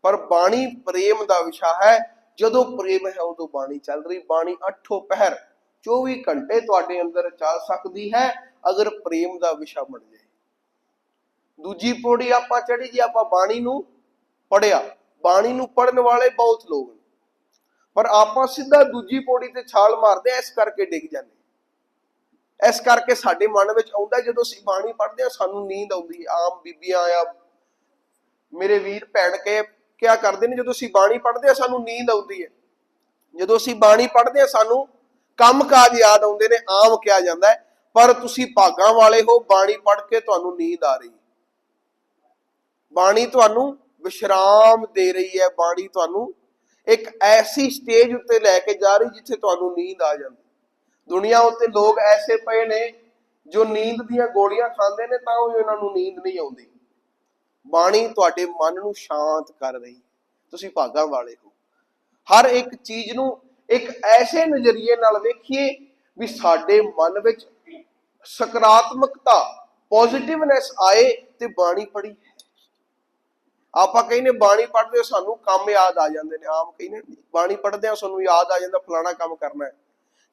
ਪਰ ਬਾਣੀ ਪ੍ਰੇਮ ਦਾ ਵਿਸ਼ਾ ਹੈ, ਜਦੋਂ ਪ੍ਰੇਮ ਹੈ, ਉਦੋਂ ਬਾਣੀ ਚੱਲ ਰਹੀ। ਬਾਣੀ ਅੱਠੋ ਪਹਿਰ 24 ਘੰਟੇ ਤੁਹਾਡੇ ਅੰਦਰ ਚੱਲ ਸਕਦੀ ਹੈ, ਅਗਰ ਪ੍ਰੇਮ ਦਾ ਵਿਸ਼ਾ ਬਣ ਜਾਏ। ਦੂਜੀ ਪੌੜੀ ਆਪਾਂ ਚੜੀ ਜੀ, ਆਪਾਂ ਬਾਣੀ ਨੂੰ ਪੜਿਆ ਬਾਣੀ ਨੂੰ ਪੜਨ ਵਾਲੇ ਬਹੁਤ ਲੋਕ ਨੇ। ਪਰ ਆਪਾਂ ਸਿੱਧਾ ਦੂਜੀ ਪੌੜੀ ਤੇ ਛਾਲ ਮਾਰਦੇ ਆ ਇਸ ਕਰਕੇ ਡਿੱਗ ਜਾਂਦੇ ਇਸ ਕਰਕੇ ਸਾਡੇ ਮਨ ਵਿੱਚ ਆਉਂਦਾ ਜਦੋਂ ਅਸੀਂ ਬਾਣੀ ਪੜ੍ਹਦੇ ਆ ਸਾਨੂੰ ਨੀਂਦ ਆਉਂਦੀ ਹੈ। ਆਮ ਬੀਬੀਆਂ ਆ ਮੇਰੇ ਵੀਰ, ਭੈਣ ਕੇ ਕਿਆ ਕਰਦੇ ਨੇ, ਜਦੋਂ ਅਸੀਂ ਬਾਣੀ ਪੜ੍ਹਦੇ ਆ ਸਾਨੂੰ ਨੀਂਦ ਆਉਂਦੀ ਹੈ। ਜਦੋਂ ਅਸੀਂ ਬਾਣੀ ਪੜ੍ਹਦੇ ਆ ਸਾਨੂੰ ਕੰਮਕਾਜ ਯਾਦ ਆਉਂਦੇ ਨੇ, ਆਮ ਕਿਹਾ ਜਾਂਦਾ ਹੈ। ਪਰ ਤੁਸੀਂ ਭਾਗਾਂ ਵਾਲੇ ਹੋ, ਬਾਣੀ ਪੜ੍ਹ ਕੇ ਤੁਹਾਨੂੰ ਨੀਂਦ ਆ ਰਹੀ ਬਾਣੀ ਤੁਹਾਨੂੰ ਵਿਸ਼ਰਾਮ ਦੇ ਰਹੀ ਹੈ, ਬਾਣੀ ਤੁਹਾਨੂੰ ਇੱਕ ਐਸੀ ਸਟੇਜ ਉੱਤੇ ਲੈ ਕੇ ਜਾ ਰਹੀ ਜਿੱਥੇ ਤੁਹਾਨੂੰ ਨੀਂਦ ਆ ਜਾਂਦੀ। ਦੁਨੀਆ ਉੱਤੇ ਲੋਕ ਐਸੇ ਪਏ ਨੇ ਜੋ ਨੀਂਦ ਦੀਆਂ ਗੋਲੀਆਂ ਖਾਂਦੇ ਨੇ ਤਾਂ ਵੀ ਉਹਨਾਂ ਨੂੰ ਨੀਂਦ ਨਹੀਂ ਆਉਂਦੀ। ਬਾਣੀ ਤੁਹਾਡੇ ਮਨ ਨੂੰ ਸ਼ਾਂਤ ਕਰ ਰਹੀ। ਤੁਸੀਂ ਭਾਗਾਂ ਵਾਲੇ ਹੋ। ਹਰ ਇੱਕ ਚੀਜ਼ ਨੂੰ ਇੱਕ ਐਸੇ ਨਜ਼ਰੀਏ ਨਾਲ ਵੇਖੀਏ ਵੀ ਸਾਡੇ ਮਨ ਵਿੱਚ ਸਕਾਰਾਤਮਕਤਾ ਪੋਜ਼ਿਟਿਵਨੈਸ ਆਏ ਤੇ ਬਾਣੀ ਪੜੀ ਆਪਾਂ ਕਹਿੰਦੇ ਬਾਣੀ ਪੜ੍ਹਦੇ ਹੋ ਸਾਨੂੰ ਕੰਮ ਯਾਦ ਆ ਜਾਂਦੇ ਨੇ, ਆਮ ਕਹਿੰਦੇ ਬਾਣੀ ਪੜ੍ਹਦੇ ਆ ਸਾਨੂੰ ਯਾਦ ਆ ਜਾਂਦਾ ਫਲਾਣਾ ਕੰਮ ਕਰਨਾ ਹੈ।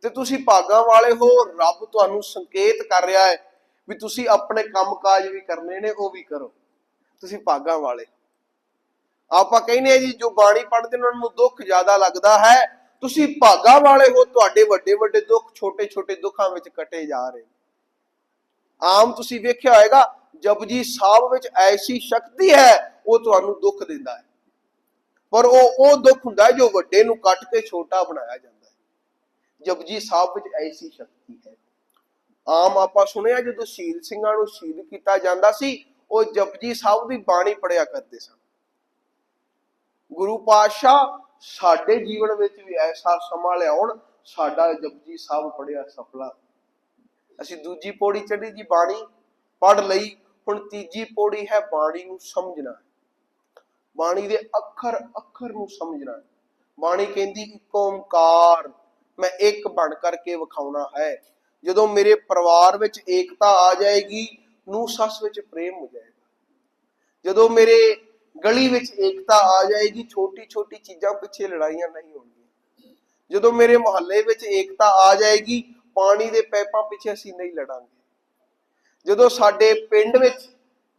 ਤੇ ਤੁਸੀਂ ਭਾਗਾਂ ਵਾਲੇ ਹੋ, ਰੱਬ ਤੁਹਾਨੂੰ ਸੰਕੇਤ ਕਰ ਰਿਹਾ ਹੈ ਵੀ ਤੁਸੀਂ ਆਪਣੇ ਕੰਮਕਾਜ ਵੀ ਕਰਨੇ ਨੇ, ਉਹ ਵੀ ਕਰੋ। ਤੁਸੀਂ ਭਾਗਾਂ ਵਾਲੇ। ਆਪਾਂ ਕਹਿੰਦੇ ਜੀ ਜੋ ਬਾਣੀ ਪੜ੍ਹਦੇ ਨੇ, ਉਹਨਾਂ ਨੂੰ ਦੁੱਖ ਜ਼ਿਆਦਾ ਲੱਗਦਾ ਹੈ। ਤੁਸੀਂ ਭਾਗਾਂ ਵਾਲੇ ਹੋ, ਤੁਹਾਡੇ ਵੱਡੇ ਵੱਡੇ ਦੁੱਖ ਛੋਟੇ ਛੋਟੇ ਦੁੱਖਾਂ ਵਿੱਚ ਕਟੇ ਜਾ ਰਹੇ ਆਮ ਤੁਸੀਂ ਵੇਖਿਆ ਹੋਵੇਗਾ ਜਪਜੀ ਸਾਹਿਬ ਵਿੱਚ ਐਸੀ ਸ਼ਕਤੀ ਹੈ ਉਹ ਤੁਹਾਨੂੰ ਦੁੱਖ ਦਿੰਦਾ ਹੈ। ਪਰ ਉਹ ਉਹ ਦੁੱਖ ਹੁੰਦਾ ਹੈ ਜੋ ਵੱਡੇ ਨੂੰ ਕੱਟ ਕੇ ਛੋਟਾ ਬਣਾਇਆ ਜਾਂਦਾ ਹੈ। ਜਪਜੀ ਸਾਹਿਬ ਵਿੱਚ ਐਸੀ ਸ਼ਕਤੀ ਹੈ। ਆਮ ਆਪਾਂ ਸੁਣਿਆ ਜਦੋਂ ਸ਼ੀਲ ਸਿੰਘਾਂ ਨੂੰ ਸ਼ਹੀਦ ਕੀਤਾ ਜਾਂਦਾ ਸੀ, ਉਹ ਜਪਜੀ ਸਾਹਿਬ ਦੀ ਬਾਣੀ ਪੜਿਆ ਕਰਦੇ ਸਨ। ਗੁਰੂ ਪਾਤਸ਼ਾਹ ਸਾਡੇ ਜੀਵਨ ਵਿੱਚ ਵੀ ਐਸਾ ਸਮਾਂ ਲਿਆਉਣ, ਸਾਡਾ ਜਪਜੀ ਸਾਹਿਬ ਪੜਿਆ ਸਫਲਾ। ਅਸੀਂ ਦੂਜੀ ਪੌੜੀ ਚੜੀ ਜੀ ਬਾਣੀ ਪੜ ਲਈ, ਹੁਣ ਤੀਜੀ ਪੌੜੀ ਹੈ ਬਾਣੀ ਨੂੰ ਸਮਝਣਾ। ਬਾਣੀ ਦੇ ਅੱਖਰ ਅੱਖਰ ਨੂੰ ਸਮਝਣਾ ਬਾਣੀ ਕਹਿੰਦੀ ਇੱਕ ਓੰਕਾਰ ਮੈਂ ਇੱਕ ਬਣ ਕਰਕੇ ਵਿਖਾਉਣਾ ਹੈ। ਜਦੋਂ ਮੇਰੇ ਪਰਿਵਾਰ ਵਿੱਚ ਏਕਤਾ ਆ ਜਾਏਗੀ ਨੂੰ ਸੱਸ ਵਿੱਚ ਪ੍ਰੇਮ ਹੋ ਜਾਏਗਾ। ਜਦੋਂ ਮੇਰੇ ਗਲੀ ਵਿੱਚ ਏਕਤਾ ਆ ਜਾਏਗੀ ਛੋਟੀ ਛੋਟੀ ਚੀਜ਼ਾਂ ਪਿੱਛੇ ਲੜਾਈਆਂ ਨਹੀਂ ਹੋਣਗੀਆਂ। ਜਦੋਂ ਮੇਰੇ ਮੁਹੱਲੇ ਵਿੱਚ ਏਕਤਾ ਆ ਜਾਏਗੀ, ਪਾਣੀ ਦੇ ਪੈਪਾਂ ਪਿੱਛੇ ਅਸੀਂ ਨਹੀਂ ਲੜਾਂਗੇ। ਜਦੋਂ ਸਾਡੇ ਪਿੰਡ ਵਿੱਚ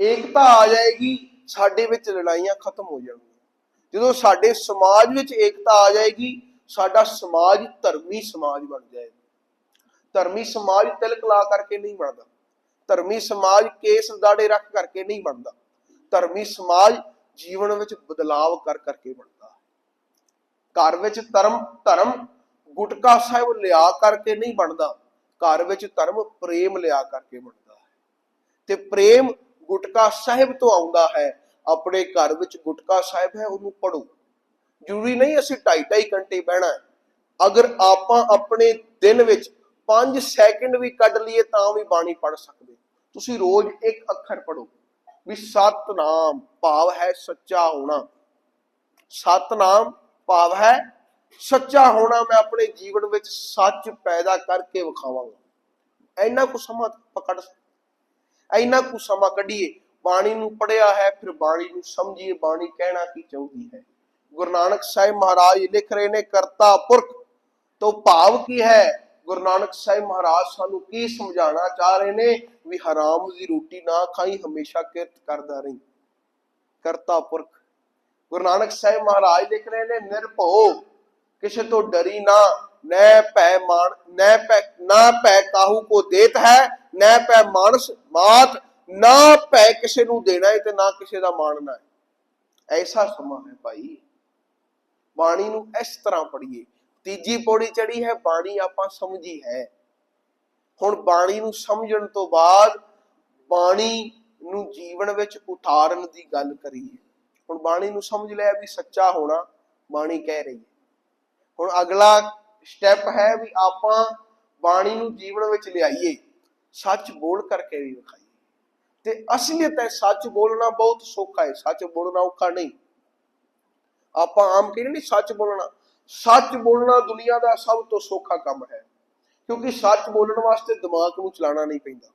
ਏਕਤਾ ਆ ਜਾਏਗੀ ਸਾਡੇ ਵਿੱਚ ਲੜਾਈਆਂ ਖਤਮ ਹੋ ਜਾਣਗੀਆਂ। ਜਦੋਂ ਸਾਡੇ ਸਮਾਜ ਵਿੱਚ ਏਕਤਾ ਆ ਜਾਏਗੀ, ਸਾਡਾ ਸਮਾਜ ਧਰਮੀ ਸਮਾਜ ਬਣ ਜਾਏਗਾ। ਧਰਮੀ ਸਮਾਜ ਤਿਲਕ ਲਾ ਕਰਕੇ ਨਹੀਂ ਬਣਦਾ। ਧਰਮੀ ਸਮਾਜ ਕੇਸ ਦਾੜੇ ਰੱਖ ਕਰਕੇ ਨਹੀਂ ਬਣਦਾ। ਧਰਮੀ ਸਮਾਜ ਜੀਵਨ ਵਿੱਚ ਬਦਲਾਵ ਕਰ ਕਰਕੇ ਬਣਦਾ। ਘਰ ਵਿੱਚ ਧਰਮ ਧਰਮ ਗੁਟਕਾ ਸਾਹਿਬ ਲਿਆ ਕਰਕੇ ਨਹੀਂ ਬਣਦਾ। ਘਰ ਵਿੱਚ ਧਰਮ ਪ੍ਰੇਮ ਲਿਆ ਕਰਕੇ ਬਣਦਾ ਹੈ। ਤੇ ਪ੍ਰੇਮ ਗੁਟਕਾ ਸਾਹਿਬ ਤੋਂ ਆਉਂਦਾ ਹੈ, ਆਪਣੇ ਘਰ ਵਿੱਚ ਗੁਟਕਾ ਸਾਹਿਬ ਹੈ, ਉਹਨੂੰ ਪੜੋ ਜ਼ਰੂਰੀ ਨਹੀਂ ਅਸੀਂ 2.5 ਘੰਟੇ ਬਹਿਣਾ ਅਗਰ ਆਪਾਂ ਆਪਣੇ ਦਿਨ ਵਿੱਚ 5 ਸੈਕਿੰਡ ਵੀ ਕੱਢ ਲਈਏ ਤਾਂ ਵੀ ਬਾਣੀ ਪੜ ਸਕਦੇ। ਤੁਸੀਂ ਰੋਜ਼ ਇੱਕ ਅੱਖਰ ਪੜੋ ਵੀ ਸਤਨਾਮ, ਭਾਵ ਹੈ ਸੱਚਾ ਹੋਣਾ। ਸਤਨਾਮ, ਭਾਵ ਹੈ ਸੱਚਾ ਹੋਣਾ, ਮੈਂ ਆਪਣੇ ਜੀਵਨ ਵਿੱਚ ਸੱਚ ਪੈਦਾ ਕਰਕੇ ਵਿਖਾਵਾਂਗਾ। ਇੰਨਾ ਕੁ ਸਮਾਂ ਪਕੜ ਇੰਨਾ ਕੁ ਸਮਾਂ ਕੱਢੀਏ, ਬਾਣੀ ਨੂੰ ਪੜਿਆ ਹੈ, ਫਿਰ ਬਾਣੀ ਨੂੰ ਸਮਝੀਏ, ਬਾਣੀ ਕਹਿਣਾ ਕੀ ਚਾਹੁੰਦੀ ਹੈ? ਗੁਰੂ ਨਾਨਕ ਸਾਹਿਬ ਮਹਾਰਾਜ ਲਿਖ ਰਹੇ ਨੇ, ਕਰਤਾ ਪੁਰਖ, ਤੋਂ ਭਾਵ ਕੀ ਹੈ? ਗੁਰੂ ਨਾਨਕ ਸਾਹਿਬ ਮਹਾਰਾਜ ਸਾਨੂੰ ਕੀ ਸਮਝਾਉਣਾ ਚਾਹ ਰਹੇ ਨੇ? ਵੀ ਹਰਾਮ ਦੀ ਰੋਟੀ ਨਾ ਖਾਈ, ਹਮੇਸ਼ਾ ਕਿਰਤ ਕਰਦਾ ਰਹੀ। ਕਰਤਾ ਪੁਰਖ। ਗੁਰੂ ਨਾਨਕ ਸਾਹਿਬ ਮਹਾਰਾਜ ਲਿਖ ਰਹੇ ਨੇ, ਨਿਰਭਉ, ਕਿਸੇ ਤੋਂ ਡਰੀ ਨਾ ਨੈ ਭੈ ਮਾਨ ਨੈ ਭੈ, ਨਾ ਭੈ ਕਾਹੂ ਕੋ ਦੇਤ ਹੈ? ਨੈ ਭੈ ਮਾਨਸ, ਮਾਤ ਨਾ ਭੈ ਕਿਸੇ ਨੂੰ ਦੇਣਾ ਹੈ ਤੇ ਨਾ ਕਿਸੇ ਦਾ ਮਾਣਨਾ ਹੈ ਐਸਾ ਸਮਾਂ ਹੈ ਭਾਈ। ਬਾਣੀ ਨੂੰ ਇਸ ਤਰ੍ਹਾਂ ਪੜ੍ਹੀਏ। ਤੀਜੀ ਪੌੜੀ ਚੜੀ ਹੈ, ਬਾਣੀ ਆਪਾਂ ਸਮਝੀ ਹੈ। ਹੁਣ ਬਾਣੀ ਨੂੰ ਸਮਝਣ ਤੋਂ ਬਾਅਦ ਬਾਣੀ ਨੂੰ ਜੀਵਨ ਵਿੱਚ ਉਤਾਰਨ ਦੀ ਗੱਲ ਕਰੀਏ। ਹੁਣ ਬਾਣੀ ਨੂੰ ਸਮਝ ਲਿਆ ਵੀ ਸੱਚਾ ਹੋਣਾ ਬਾਣੀ ਕਹਿ ਰਹੀ ਹੈ। ਹੁਣ ਅਗਲਾ ਸਟੈਪ ਹੈ ਵੀ ਆਪਾਂ ਬਾਣੀ ਨੂੰ ਜੀਵਨ ਵਿੱਚ ਲਿਆਈਏ। ਸੱਚ ਬੋਲ ਕਰਕੇ ਵੀ ਵਿਖਾਈ ਤੇ ਅਸਲੀਅਤ ਹੈ ਸੱਚ ਬੋਲਣਾ ਬਹੁਤ ਸੌਖਾ ਹੈ, ਸੱਚ ਬੋਲਣਾ ਔਖਾ ਨਹੀਂ। ਆਪਾਂ ਆਮ ਕਹਿੰਦੇ ਨਹੀਂ ਸੱਚ ਬੋਲਣਾ ਸੱਚ ਬੋਲਣਾ ਦੁਨੀਆ ਦਾ ਸਭ ਤੋਂ ਸੌਖਾ ਕੰਮ ਹੈ। ਕਿਉਂਕਿ ਸੱਚ ਬੋਲਣ ਵਾਸਤੇ ਦਿਮਾਗ ਨੂੰ ਚਲਾਉਣਾ ਨਹੀਂ ਪੈਂਦਾ।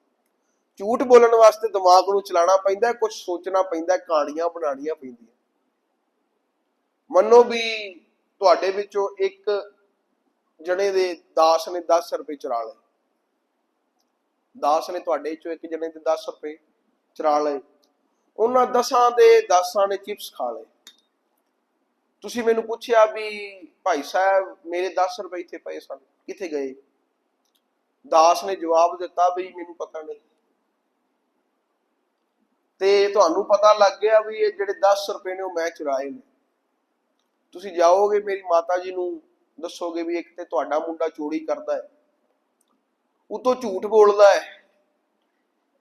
ਝੂਠ ਬੋਲਣ ਵਾਸਤੇ ਦਿਮਾਗ ਨੂੰ ਚਲਾਉਣਾ ਪੈਂਦਾ ਕੁਝ ਸੋਚਣਾ ਪੈਂਦਾ, ਕਹਾਣੀਆਂ ਬਣਾਉਣੀਆਂ ਪੈਂਦੀਆਂ। ਮੰਨੋ ਵੀ ਤੁਹਾਡੇ ਵਿੱਚੋਂ ਇੱਕ ਜਣੇ ਦੇ ਦਾਸ ਨੇ 10 ਰੁਪਏ ਚੁਰਾ ਲਏ। ਦਾਸ ਨੇ ਤੁਹਾਡੇ ਚੋਂ ਇੱਕ ਜਣੇ ਦੇ 10 ਰੁਪਏ ਚਰਾ ਲਏ। ਉਹਨਾਂ ਦਸਾਂ ਦੇ ਦਾਸਾਂ ਨੇ ਚਿਪਸ ਖਾ ਲਏ। ਤੁਸੀਂ ਮੈਨੂੰ ਪੁੱਛਿਆ ਵੀ ਭਾਈ ਸਾਹਿਬ, ਮੇਰੇ 10 ਰੁਪਏ ਇੱਥੇ ਪਏ ਸਨ, ਕਿੱਥੇ ਗਏ? ਦਾਸ ਨੇ ਜਵਾਬ ਦਿੱਤਾ ਵੀ ਮੈਨੂੰ ਪਤਾ ਨਹੀਂ। ਤੇ ਤੁਹਾਨੂੰ ਪਤਾ ਲੱਗ ਗਿਆ ਵੀ ਇਹ ਜਿਹੜੇ 10 ਰੁਪਏ ਨੇ ਉਹ ਮੈਂ ਚੁਰਾਏ ਨੇ। ਤੁਸੀਂ ਜਾਓਗੇ, ਮੇਰੀ ਮਾਤਾ ਜੀ ਨੂੰ ਦੱਸੋਗੇ ਵੀ ਇੱਕ ਤੇ ਤੁਹਾਡਾ ਮੁੰਡਾ ਚੋਰੀ ਕਰਦਾ ਹੈ। ਉਤੋਂ ਝੂਠ ਬੋਲਦਾ ਹੈ।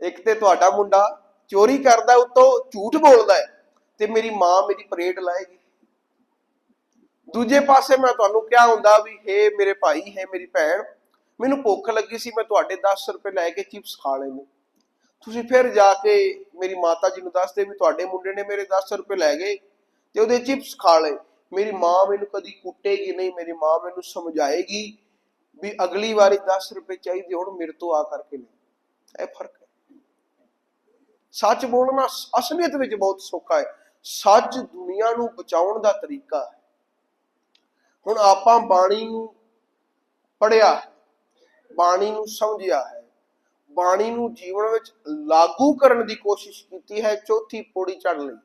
ਇੱਕ ਤੇ ਤੁਹਾਡਾ ਮੁੰਡਾ ਚੋਰੀ ਕਰਦਾ ਉਤੋਂ ਝੂਠ ਬੋਲਦਾ ਹੈ ਤੇ ਮੇਰੀ ਮਾਂ ਮੇਰੀ ਪਰੇਡ ਲਾਏਗੀ। ਦੂਜੇ ਪਾਸੇ ਮੈਂ ਤੁਹਾਨੂੰ ਕਿਹਾ ਹੁੰਦਾ ਵੀ, ਹੇ ਮੇਰੇ ਭਾਈ, ਹੈ ਮੇਰੀ ਭੈਣ, ਮੈਨੂੰ ਭੁੱਖ ਲੱਗੀ ਸੀ, ਮੈਂ ਤੁਹਾਡੇ 10 ਰੁਪਏ ਲੈ ਕੇ ਚਿਪਸ ਖਾ ਲਏ ਤੁਸੀਂ ਫਿਰ ਜਾ ਕੇ ਮੇਰੀ ਮਾਤਾ ਜੀ ਨੂੰ ਦੱਸਦੇ ਵੀ ਤੁਹਾਡੇ ਮੁੰਡੇ ਨੇ ਮੇਰੇ 10 ਰੁਪਏ ਲੈ ਗਏ ਤੇ ਉਹਦੇ ਚਿਪਸ ਖਾ ਲਏ। ਮੇਰੀ ਮਾਂ ਮੈਨੂੰ ਕਦੀ ਕੁੱਟੇਗੀ ਨਹੀਂ, ਮੇਰੀ ਮਾਂ ਮੈਨੂੰ ਸਮਝਾਏਗੀ। ਵੀ ਅਗਲੀ ਵਾਰੀ 10 ਰੁਪਏ ਚਾਹੀਦੇ ਹੁਣ, ਮੇਰੇ ਤੋਂ ਆ ਕਰਕੇ ਲੈ। ਇਹ ਫ਼ਰਕ ਹੈ। ਸੱਚ ਬੋਲਣਾ ਅਸਲੀਅਤ ਵਿੱਚ ਬਹੁਤ ਸੌਖਾ ਹੈ। ਸੱਚ ਦੁਨੀਆ ਨੂੰ ਬਚਾਉਣ ਦਾ ਤਰੀਕਾ ਹੈ। ਹੁਣ ਆਪਾਂ ਬਾਣੀ ਨੂੰ ਪੜਿਆ ਬਾਣੀ ਨੂੰ ਸਮਝਿਆ ਹੈ, ਬਾਣੀ ਨੂੰ ਜੀਵਨ ਵਿੱਚ ਲਾਗੂ ਕਰਨ ਦੀ ਕੋਸ਼ਿਸ਼ ਕੀਤੀ ਹੈ, ਚੌਥੀ ਪੌੜੀ ਚੜ ਲਈ।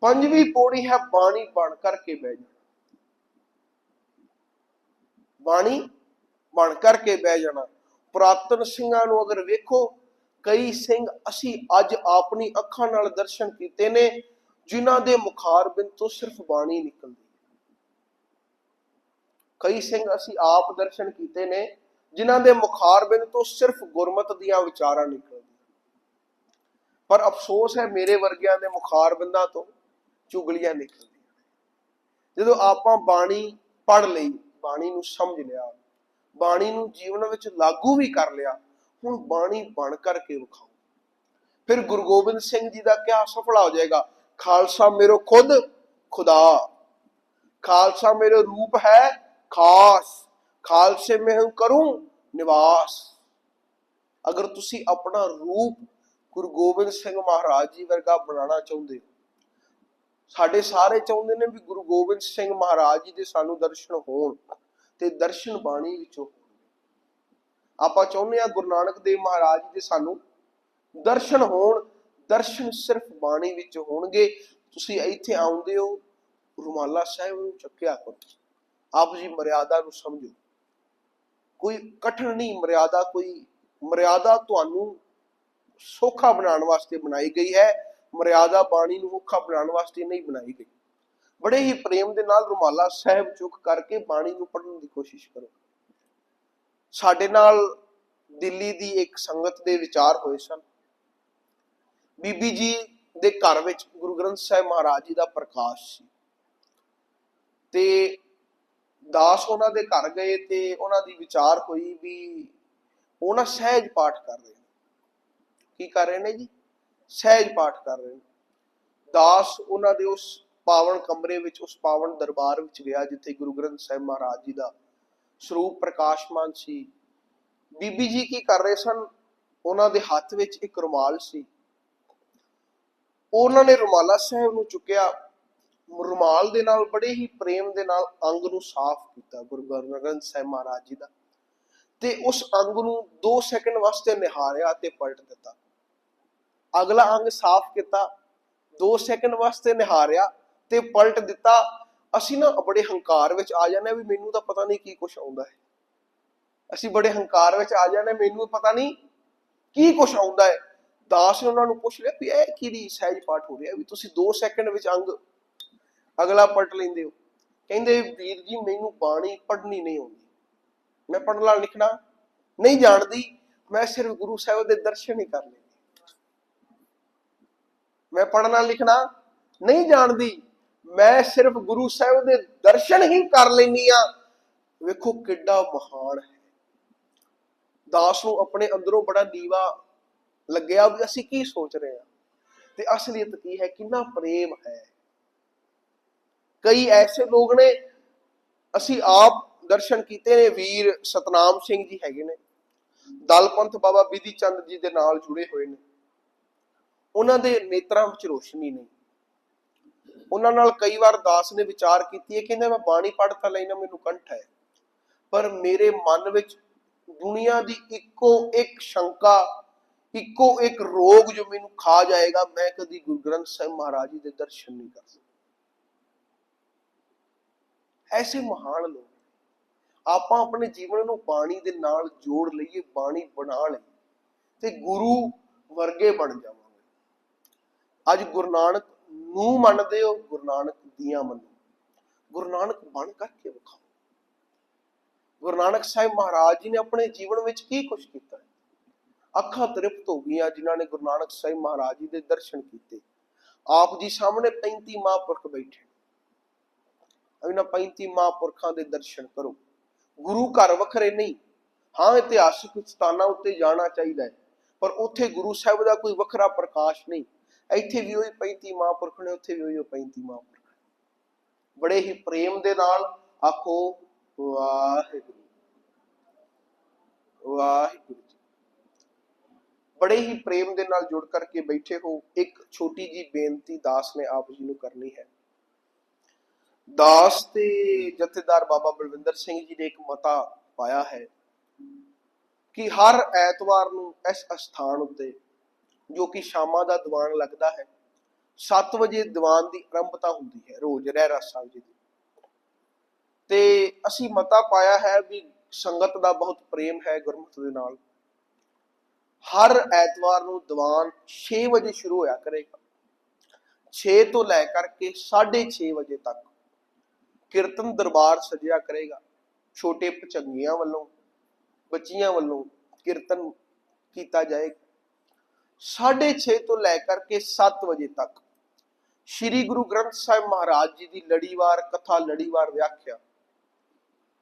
ਪੰਜਵੀਂ ਪੌੜੀ ਹੈ ਬਾਣੀ ਬਣ ਕਰਕੇ ਬਹਿ ਜਾ ਬਾਣੀ ਬਣ ਕਰਕੇ ਬਹਿ ਜਾਣਾ। ਪੁਰਾਤਨ ਸਿੰਘਾਂ ਨੂੰ ਅਗਰ ਵੇਖੋ, ਕਈ ਸਿੰਘ ਅਸੀਂ ਅੱਜ ਆਪਣੀ ਅੱਖਾਂ ਨਾਲ ਦਰਸ਼ਨ ਕੀਤੇ ਨੇ, ਜਿਨ੍ਹਾਂ ਦੇ ਮੁਖਾਰਬਿੰਦ ਤੋਂ ਸਿਰਫ ਬਾਣੀ ਨਿਕਲਦੀ ਕਈ ਸਿੰਘ ਅਸੀਂ ਆਪ ਦਰਸ਼ਨ ਕੀਤੇ ਨੇ, ਜਿਨ੍ਹਾਂ ਦੇ ਮੁਖਾਰਬਿੰਦ ਤੋਂ ਸਿਰਫ ਗੁਰਮਤ ਦੀਆਂ ਵਿਚਾਰਾਂ ਨਿਕਲਦੀਆਂ ਪਰ ਅਫਸੋਸ ਹੈ ਮੇਰੇ ਵਰਗਿਆਂ ਦੇ ਮੁਖਾਰਬਿੰਦਾਂ ਤੋਂ ਚੁਗਲੀਆਂ ਨਿਕਲਦੀਆਂ ਜਦੋਂ ਆਪਾਂ ਬਾਣੀ ਪੜ੍ਹ ਲਈ ਬਾਣੀ ਨੂੰ ਸਮਝ ਲਿਆ, ਬਾਣੀ ਨੂੰ ਜੀਵਨ ਵਿੱਚ ਲਾਗੂ ਵੀ ਕਰ ਲਿਆ, ਹੁਣ ਬਾਣੀ ਬਣ ਕਰਕੇ ਵਿਖਾਓ। ਫਿਰ ਗੁਰੂ ਗੋਬਿੰਦ ਸਿੰਘ ਜੀ ਦਾ ਕਿਆ ਸਫਲਾ ਹੋ ਜਾਏਗਾ? ਖਾਲਸਾ ਮੇਰੋ ਖੁਦ, ਖੁਦਾ। ਖਾਲਸਾ ਮੇਰਾ ਰੂਪ ਹੈ, ਖਾਸ। ਖਾਲਸੇ ਮੈਂ ਹੂੰ ਕਰੂੰ, ਨਿਵਾਸ। ਅਗਰ ਤੁਸੀਂ ਆਪਣਾ ਰੂਪ ਗੁਰੂ ਗੋਬਿੰਦ ਸਿੰਘ ਮਹਾਰਾਜ ਜੀ ਵਰਗਾ ਬਣਾਉਣਾ ਚਾਹੁੰਦੇ ਹੋ ਸਾਡੇ ਸਾਰੇ ਚਾਹੁੰਦੇ ਨੇ ਵੀ ਗੁਰੂ ਗੋਬਿੰਦ ਸਿੰਘ ਮਹਾਰਾਜ ਜੀ ਦੇ ਸਾਨੂੰ ਦਰਸ਼ਨ ਹੋਣ ਤੇ ਦਰਸ਼ਨ ਬਾਣੀ ਵਿੱਚੋਂ ਆਪਾਂ ਚਾਹੁੰਦੇ ਆ ਗੁਰੂ ਨਾਨਕ ਦੇਵ ਮਹਾਰਾਜ ਜੀ ਦੇ ਸਾਨੂੰ ਦਰਸ਼ਨ ਹੋਣ, ਦਰਸ਼ਨ ਸਿਰਫ ਬਾਣੀ ਵਿੱਚ ਹੋਣਗੇ। ਤੁਸੀਂ ਇੱਥੇ ਆਉਂਦੇ ਹੋ, ਰੁਮਾਲਾ ਸਾਹਿਬ ਨੂੰ ਚੱਕਿਆ ਕਰੋ। ਆਪ ਜੀ ਮਰਿਆਦਾ ਨੂੰ ਸਮਝੋ। ਕੋਈ ਕਠਨ ਨਹੀਂ, ਮਰਿਆਦਾ ਕੋਈ, ਮਰਿਆਦਾ ਤੁਹਾਨੂੰ ਸੌਖਾ ਬਣਾਉਣ ਵਾਸਤੇ ਬਣਾਈ ਗਈ ਹੈ। ਮਰਿਆਦਾ ਬਾਣੀ ਨੂੰ ਔਖਾ ਬਣਾਉਣ ਵਾਸਤੇ ਨਹੀਂ ਬਣਾਈ ਗਈ। ਬੜੇ ਹੀ ਪ੍ਰੇਮ ਦੇ ਨਾਲ ਰੁਮਾਲਾ ਸਾਹਿਬ ਚੁੱਕ ਕਰਕੇ ਬਾਣੀ ਨੂੰ ਪੜ੍ਹਨ ਦੀ ਕੋਸ਼ਿਸ਼ ਕਰੋ। ਸਾਡੇ ਨਾਲ ਦਿੱਲੀ ਦੀ ਇੱਕ ਸੰਗਤ ਦੇ ਵਿਚਾਰ ਹੋਏ ਸਨ। ਬੀਬੀ ਜੀ ਦੇ ਘਰ ਵਿੱਚ ਗੁਰੂ ਗ੍ਰੰਥ ਸਾਹਿਬ ਮਹਾਰਾਜ ਜੀ ਦਾ ਪ੍ਰਕਾਸ਼ ਸੀ। ਤੇ ਦਾਸ ਉਹਨਾਂ ਦੇ ਘਰ ਗਏ ਤੇ ਉਹਨਾਂ ਦੀ ਵਿਚਾਰ ਹੋਈ ਵੀ ਉਹ ਨਾ ਸਹਿਜ ਪਾਠ ਕਰ ਰਹੇ ਨੇ। ਕੀ ਕਰ ਰਹੇ ਨੇ ਜੀ? ਸਹਿਜ ਪਾਠ ਕਰ ਰਹੇ ਨੇ ਦਾਸ ਉਹਨਾਂ ਦੇ ਉਸ ਪਾਵਨ ਕਮਰੇ ਵਿੱਚ, ਉਸ ਪਾਵਨ ਦਰਬਾਰ ਵਿੱਚ ਗਿਆ, ਜਿੱਥੇ ਗੁਰੂ ਗ੍ਰੰਥ ਸਾਹਿਬ ਮਹਾਰਾਜ ਜੀ ਦਾ ਸਰੂਪ ਪ੍ਰਕਾਸ਼ਮਾਨ ਸੀ। ਬੀਬੀ ਜੀ ਕੀ ਕਰ ਰਹੇ ਸਨ? ਉਹਨਾਂ ਦੇ ਹੱਥ ਵਿੱਚ ਇੱਕ ਰੁਮਾਲ ਸੀ। ਉਹਨਾਂ ਨੇ ਰੁਮਾਲਾ ਸਾਹਿਬ ਨੂੰ ਚੁੱਕਿਆ। ਰੁਮਾਲ ਦੇ ਨਾਲ, ਬੜੇ ਹੀ ਪ੍ਰੇਮ ਦੇ ਨਾਲ ਅੰਗ ਨੂੰ ਸਾਫ਼ ਕੀਤਾ ਗੁਰੂ ਗ੍ਰੰਥ ਸਾਹਿਬ ਮਹਾਰਾਜ ਜੀ ਦਾ। ਤੇ ਉਸ ਅੰਗ ਨੂੰ 2 ਸੈਕਿੰਡ ਵਾਸਤੇ ਨਿਹਾਰਿਆ ਤੇ ਪਲਟ ਦਿੱਤਾ। ਅਗਲਾ ਅੰਗ ਸਾਫ਼ ਕੀਤਾ 2 ਸੈਕਿੰਡ ਵਾਸਤੇ ਨਿਹਾਰਿਆ ਤੇ ਪਲਟ ਦਿੱਤਾ। ਅਸੀਂ ਨਾ ਬੜੇ ਹੰਕਾਰ ਵਿੱਚ ਆ ਜਾਂਦੇ ਹਾਂ ਵੀ ਮੈਨੂੰ ਤਾਂ ਪਤਾ ਨਹੀਂ ਕੀ ਕੁਝ ਆਉਂਦਾ ਹੈ। ਅਸੀਂ ਬੜੇ ਹੰਕਾਰ ਵਿੱਚ ਆ ਜਾਂਦੇ ਹਾਂ, ਮੈਨੂੰ ਪਤਾ ਨਹੀਂ ਕੀ ਕੁਝ ਆਉਂਦਾ ਹੈ। ਦਾਸ ਨੇ ਉਹਨਾਂ ਨੂੰ ਪੁੱਛ ਲਿਆ ਵੀ ਇਹ ਕਿਹਦੀ ਸਹਿਜ ਪਾਠ ਹੋ ਰਿਹਾ ਵੀ ਤੁਸੀਂ 2 ਸੈਕਿੰਡ ਵਿੱਚ ਅੰਗ ਅਗਲਾ ਪਲਟ ਲੈਂਦੇ ਹੋ। ਕਹਿੰਦੇ ਵੀਰ ਜੀ ਮੈਨੂੰ ਬਾਣੀ ਪੜ੍ਹਨੀ ਨਹੀਂ ਆਉਂਦੀ। ਮੈਂ ਪੜ੍ਹਨਾ ਲਿਖਣਾ ਨਹੀਂ ਜਾਣਦੀ ਮੈਂ ਸਿਰਫ ਗੁਰੂ ਸਾਹਿਬ ਦੇ ਦਰਸ਼ਨ ਹੀ ਕਰ ਲੈਂਦੀ ਮੈਂ ਪੜ੍ਹਨਾ ਲਿਖਣਾ ਨਹੀਂ ਜਾਣਦੀ। ਮੈਂ ਸਿਰਫ ਗੁਰੂ ਸਾਹਿਬ ਦੇ ਦਰਸ਼ਨ ਹੀ ਕਰ ਲੈਂਦੀ ਆ ਵੇਖੋ ਕਿੱਡਾ ਮਹਾਨ ਹੈ। ਦਾਸ ਨੂੰ ਆਪਣੇ ਅੰਦਰੋਂ ਬੜਾ ਦੀਵਾ ਲੱਗਿਆ ਵੀ ਅਸੀਂ ਕੀ ਸੋਚ ਰਹੇ ਹਾਂ। ਤੇ ਅਸਲੀਅਤ ਕੀ ਹੈ, ਕਿੰਨਾ ਪ੍ਰੇਮ ਹੈ। ਕਈ ਐਸੇ ਲੋਕ ਨੇ, ਅਸੀਂ ਆਪ ਦਰਸ਼ਨ ਕੀਤੇ ਨੇ, ਵੀਰ ਸਤਨਾਮ ਸਿੰਘ ਜੀ ਹੈਗੇ ਨੇ। ਦਲਪੰਥ ਬਾਬਾ ਬਿਧੀ ਚੰਦ ਜੀ ਦੇ ਨਾਲ ਜੁੜੇ ਹੋਏ ਨੇ। ਉਹਨਾਂ ਦੇ ਨੇਤਰਾਂ ਵਿੱਚ ਰੋਸ਼ਨੀ ਨਹੀਂ। ਉਹਨਾਂ ਨਾਲ ਕਈ ਵਾਰ ਦਾਸ ਨੇ ਵਿਚਾਰ ਕੀਤੀ ਹੈ ਕਹਿੰਦੇ ਮੈਂ ਬਾਣੀ ਪੜ੍ਹ ਤਾਂ ਲੈਣਾ ਮੈਨੂੰ ਕੰਠ ਹੈ। ਪਰ ਮੇਰੇ ਮਨ ਵਿੱਚ ਦੁਨੀਆ ਦੀ ਇੱਕੋ ਇੱਕ ਸ਼ੰਕਾ, ਇੱਕੋ ਇੱਕ ਰੋਗ ਜੋ ਮੈਨੂੰ ਖਾ ਜਾਏਗਾ, ਮੈਂ ਕਦੀ ਗੁਰੂ ਗ੍ਰੰਥ ਸਾਹਿਬ ਮਹਾਰਾਜ ਜੀ ਦੇ ਦਰਸ਼ਨ ਨਹੀਂ ਕਰ ਸਕਦਾ। ਐਸੇ ਮਹਾਨ ਲੋਕ ਆਪਾਂ ਆਪਣੇ ਜੀਵਨ ਨੂੰ ਬਾਣੀ ਦੇ ਨਾਲ ਜੋੜ ਲਈਏ, ਬਾਣੀ ਬਣਾ ਲਈਏ ਤੇ ਗੁਰੂ ਵਰਗੇ ਬਣ ਜਾਵਾਂ ਅੱਜ ਗੁਰੂ ਨਾਨਕ ਨੂੰ ਮੰਨਦੇ ਹੋ, ਗੁਰੂ ਨਾਨਕ ਦੀਆਂ ਮੰਨੋ। ਗੁਰੂ ਨਾਨਕ ਬਣ ਕਰਕੇ ਵਿਖਾਓ। ਗੁਰੂ ਨਾਨਕ ਸਾਹਿਬ ਮਹਾਰਾਜ ਜੀ ਨੇ ਆਪਣੇ ਜੀਵਨ ਵਿੱਚ ਕੀ ਕੁਝ ਕੀਤਾ? ਅੱਖਾਂ ਤ੍ਰਿਪਤ ਹੋ ਗਈਆਂ ਜਿਨ੍ਹਾਂ ਨੇ ਗੁਰੂ ਨਾਨਕ ਸਾਹਿਬ ਮਹਾਰਾਜ ਜੀ ਦੇ ਦਰਸ਼ਨ ਕੀਤੇ। ਆਪ ਜੀ ਸਾਹਮਣੇ 35 ਮਹਾਂਪੁਰਖ ਬੈਠੇ। ਇਹਨਾਂ 35 ਮਹਾਂਪੁਰਖਾਂ ਦੇ ਦਰਸ਼ਨ ਕਰੋ। ਗੁਰੂ ਘਰ ਵੱਖਰੇ ਨਹੀਂ। ਹਾਂ, ਇਤਿਹਾਸਿਕ ਸਥਾਨਾਂ ਉੱਤੇ ਜਾਣਾ ਚਾਹੀਦਾ ਹੈ, ਪਰ ਉੱਥੇ ਗੁਰੂ ਸਾਹਿਬ ਦਾ ਕੋਈ ਵੱਖਰਾ ਪ੍ਰਕਾਸ਼ ਨਹੀਂ। ਇੱਥੇ ਵੀ ਉਹੀ 35 ਮਹਾਂਪੁਰਖ ਨੇ, ਉੱਥੇ ਵੀ ਉਹੀ 35 ਮਹਾਂਪੁਰਖ ਨੇ। ਬੜੇ ਹੀ ਪ੍ਰੇਮ ਦੇ ਨਾਲ ਆਖੋ, ਵਾਹਿਗੁਰੂ ਵਾਹਿਗੁਰੂ ਬੜੇ ਹੀ ਪ੍ਰੇਮ ਦੇ ਨਾਲ ਜੁੜ ਕਰਕੇ ਬੈਠੇ ਹੋ। ਇੱਕ ਛੋਟੀ ਜੀ ਬੇਨਤੀ ਦਾਸ ਨੇ ਆਪ ਜੀ ਨੂੰ ਕਰਨੀ ਹੈ। ਦਾਸ ਤੇ ਜਥੇਦਾਰ ਬਾਬਾ ਬਲਵਿੰਦਰ ਸਿੰਘ ਜੀ ਨੇ ਇੱਕ ਮਤਾ ਪਾਇਆ ਹੈ ਕਿ ਹਰ ਐਤਵਾਰ ਨੂੰ ਇਸ ਅਸਥਾਨ ਉੱਤੇ ਜੋ ਕਿ ਸ਼ਾਮਾਂ ਦਾ ਦੀਵਾਨ ਲੱਗਦਾ ਹੈ। 7 ਵਜੇ ਦੀਵਾਨ ਦੀ ਆਰੰਭਤਾ ਹੁੰਦੀ ਹੈ, ਰੋਜ਼ ਰਹਿਰਾ ਸਾਹਿਬ ਜੀ ਦੀ। ਤੇ ਅਸੀਂ ਮਤਾ ਪਾਇਆ ਹੈ ਵੀ ਸੰਗਤ ਦਾ ਬਹੁਤ ਪ੍ਰੇਮ ਹੈ ਗੁਰਮਤਿ ਦੇ ਨਾਲ। ਹਰ ਐਤਵਾਰ ਨੂੰ ਦੀਵਾਨ 6 ਵਜੇ ਸ਼ੁਰੂ ਹੋਇਆ ਕਰੇਗਾ। 6 ਤੋਂ ਲੈ ਕਰਕੇ 6:30 ਵਜੇ ਤੱਕ ਕੀਰਤਨ ਦਰਬਾਰ ਸਜਿਆ ਕਰੇਗਾ। ਛੋਟੇ ਪਚੰਗੀਆਂ ਵੱਲੋਂ, ਬੱਚੀਆਂ ਵੱਲੋਂ ਕੀਰਤਨ ਕੀਤਾ ਜਾਏਗਾ 6:30 ਤੋਂ ਲੈ ਕਰਕੇ 7 ਵਜੇ ਤੱਕ ਸ੍ਰੀ ਗੁਰੂ ਗ੍ਰੰਥ ਸਾਹਿਬ ਮਹਾਰਾਜ ਜੀ ਦੀ ਲੜੀਵਾਰ ਕਥਾ, ਲੜੀਵਾਰ ਵਿਆਖਿਆ,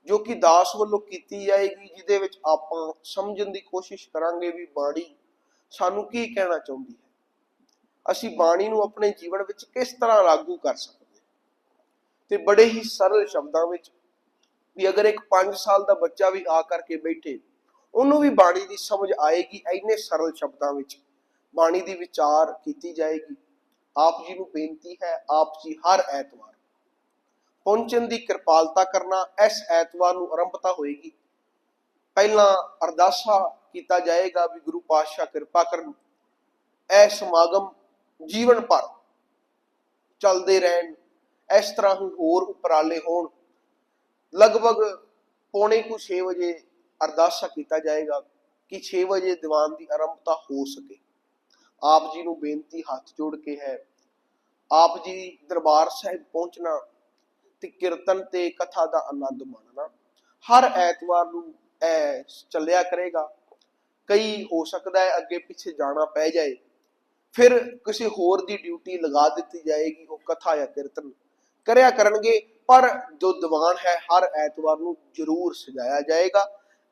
ਜੋ ਕਿ ਦਾਸ ਵੱਲੋਂ ਕੀਤੀ ਜਾਏਗੀ, ਜਿਹਦੇ ਵਿੱਚ ਆਪਾਂ ਸਮਝਣ ਦੀ ਕੋਸ਼ਿਸ਼ ਕਰਾਂਗੇ ਵੀ ਬਾਣੀ ਸਾਨੂੰ ਕੀ ਕਹਿਣਾ ਚਾਹੁੰਦੀ ਹੈ। ਅਸੀਂ ਬਾਣੀ ਨੂੰ ਆਪਣੇ ਜੀਵਨ ਵਿੱਚ ਕਿਸ ਤਰ੍ਹਾਂ ਲਾਗੂ ਕਰ ਸਕਦੇ ਤੇ ਬੜੇ ਹੀ ਸਰਲ ਸ਼ਬਦਾਂ ਵਿੱਚ ਵੀ ਅਗਰ ਇੱਕ 5 ਸਾਲ ਦਾ ਬੱਚਾ ਵੀ ਆ ਕਰਕੇ ਬੈਠੇ, ਉਹਨੂੰ ਵੀ ਬਾਣੀ ਦੀ ਸਮਝ ਆਏਗੀ, ਇੰਨੇ ਸਰਲ ਸ਼ਬਦਾਂ ਵਿੱਚ। ਬਾਣੀ ਦੀ ਵਿਚਾਰ ਕੀਤੀ ਜਾਏਗੀ। ਆਪ ਜੀ ਨੂੰ ਬੇਨਤੀ ਹੈ, ਆਪ ਜੀ ਹਰ ਐਤਵਾਰ ਪਹੁੰਚਣ ਦੀ ਕਿਰਪਾਲਤਾ ਕਰਨਾ, ਇਸ ਐਤਵਾਰ ਨੂੰ ਆਰੰਭਤਾ ਹੋਏਗੀ। ਪਹਿਲਾਂ ਅਰਦਾਸਾ ਕੀਤਾ ਜਾਏਗਾ ਵੀ ਗੁਰੂ ਪਾਤਸ਼ਾਹ ਕਿਰਪਾ ਕਰਨ। ਇਹ ਸਮਾਗਮ ਜੀਵਨ ਭਰ ਚੱਲਦੇ ਰਹਿਣ, ਇਸ ਤਰ੍ਹਾਂ ਹੀ ਹੋਰ ਉਪਰਾਲੇ ਹੋਣ। ਲਗਭਗ ਪੌਣੇ ਕੁ 6 ਵਜੇ ਅਰਦਾਸਾ ਕੀਤਾ ਜਾਏਗਾ ਕਿ 6 ਵਜੇ ਦੀਵਾਨ ਦੀ ਆਰੰਭਤਾ ਹੋ ਸਕੇ। ਆਪ ਜੀ ਨੂੰ ਬੇਨਤੀ ਹੱਥ ਜੋੜ ਕੇ ਹੈ। ਆਪ ਜੀ ਦਰਬਾਰ ਸਾਹਿਬ ਪਹੁੰਚਣਾ ਤੇ ਕੀਰਤਨ ਤੇ ਕਥਾ ਦਾ ਆਨੰਦ ਮਾਣਨਾ, ਹਰ ਐਤਵਾਰ ਨੂੰ ਇਹ ਚੱਲਿਆ ਕਰੇਗਾ। ਕਈ ਹੋ ਸਕਦਾ ਹੈ ਅੱਗੇ ਪਿੱਛੇ ਜਾਣਾ ਪੈ ਜਾਏ। ਫਿਰ ਕਿਸੇ ਹੋਰ ਦੀ ਡਿਊਟੀ ਲਗਾ ਦਿੱਤੀ ਜਾਏਗੀ ਉਹ ਕਥਾ ਜਾਂ ਕੀਰਤਨ। ਕਰਿਆ ਕਰਨਗੇ, ਪਰ ਜੋ ਦੀਵਾਨ ਹੈ ਹਰ ਐਤਵਾਰ ਨੂੰ ਜ਼ਰੂਰ ਸਜਾਇਆ ਜਾਏਗਾ।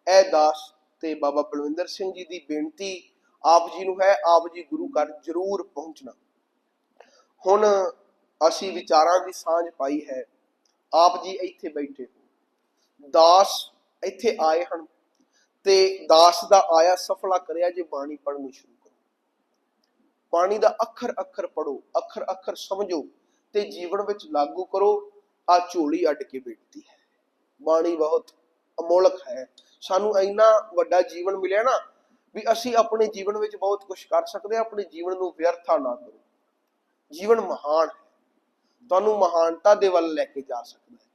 ਇਹ ਦਾਸ ਤੇ ਬਾਬਾ ਬਲਵਿੰਦਰ ਸਿੰਘ ਜੀ ਦੀ ਬੇਨਤੀ ਆਪ ਜੀ ਨੂੰ ਹੈ, ਆਪ ਜੀ ਗੁਰੂ ਘਰ ਜ਼ਰੂਰ ਪਹੁੰਚਣਾ। ਹੁਣ ਅਸੀਂ ਵਿਚਾਰਾਂ ਦੀ ਸਾਂਝ ਪਾਈ ਹੈ, ਆਪ ਜੀ ਇੱਥੇ ਬੈਠੇ ਹੋ। ਦਾਸ ਇੱਥੇ ਆਏ ਹਨ ਤੇ ਦਾਸ ਦਾ ਆਇਆ ਸਫਲਾ ਕਰਿਆ ਜੇ ਬਾਣੀ ਪੜ੍ਹਨੀ ਸ਼ੁਰੂ ਕਰੋ। ਬਾਣੀ ਦਾ ਅੱਖਰ ਅੱਖਰ ਪੜੋ ਅੱਖਰ ਅੱਖਰ ਸਮਝੋ ਤੇ ਜੀਵਨ ਵਿੱਚ ਲਾਗੂ ਕਰੋ, ਆ ਝੋਲੀ ਅੱਡ ਕੇ ਬੈਠਦੀ ਹੈ। ਬਾਣੀ ਬਹੁਤ ਅਮੋਲਕ ਹੈ। ਸਾਨੂੰ ਇੰਨਾ ਵੱਡਾ ਜੀਵਨ ਮਿਲਿਆ ਨਾ ਵੀ ਅਸੀਂ ਆਪਣੇ ਜੀਵਨ ਵਿੱਚ ਬਹੁਤ ਕੁਝ ਕਰ ਸਕਦੇ ਹਾਂ, ਆਪਣੇ ਜੀਵਨ ਨੂੰ ਵਿਅਰਥਾ ਨਾ ਕਰੋ। ਜੀਵਨ ਮਹਾਨ ਹੈ। ਤੁਹਾਨੂੰ ਮਹਾਨਤਾ ਦੇ ਵੱਲ ਲੈ ਕੇ ਜਾ ਸਕਦਾ ਹੈ।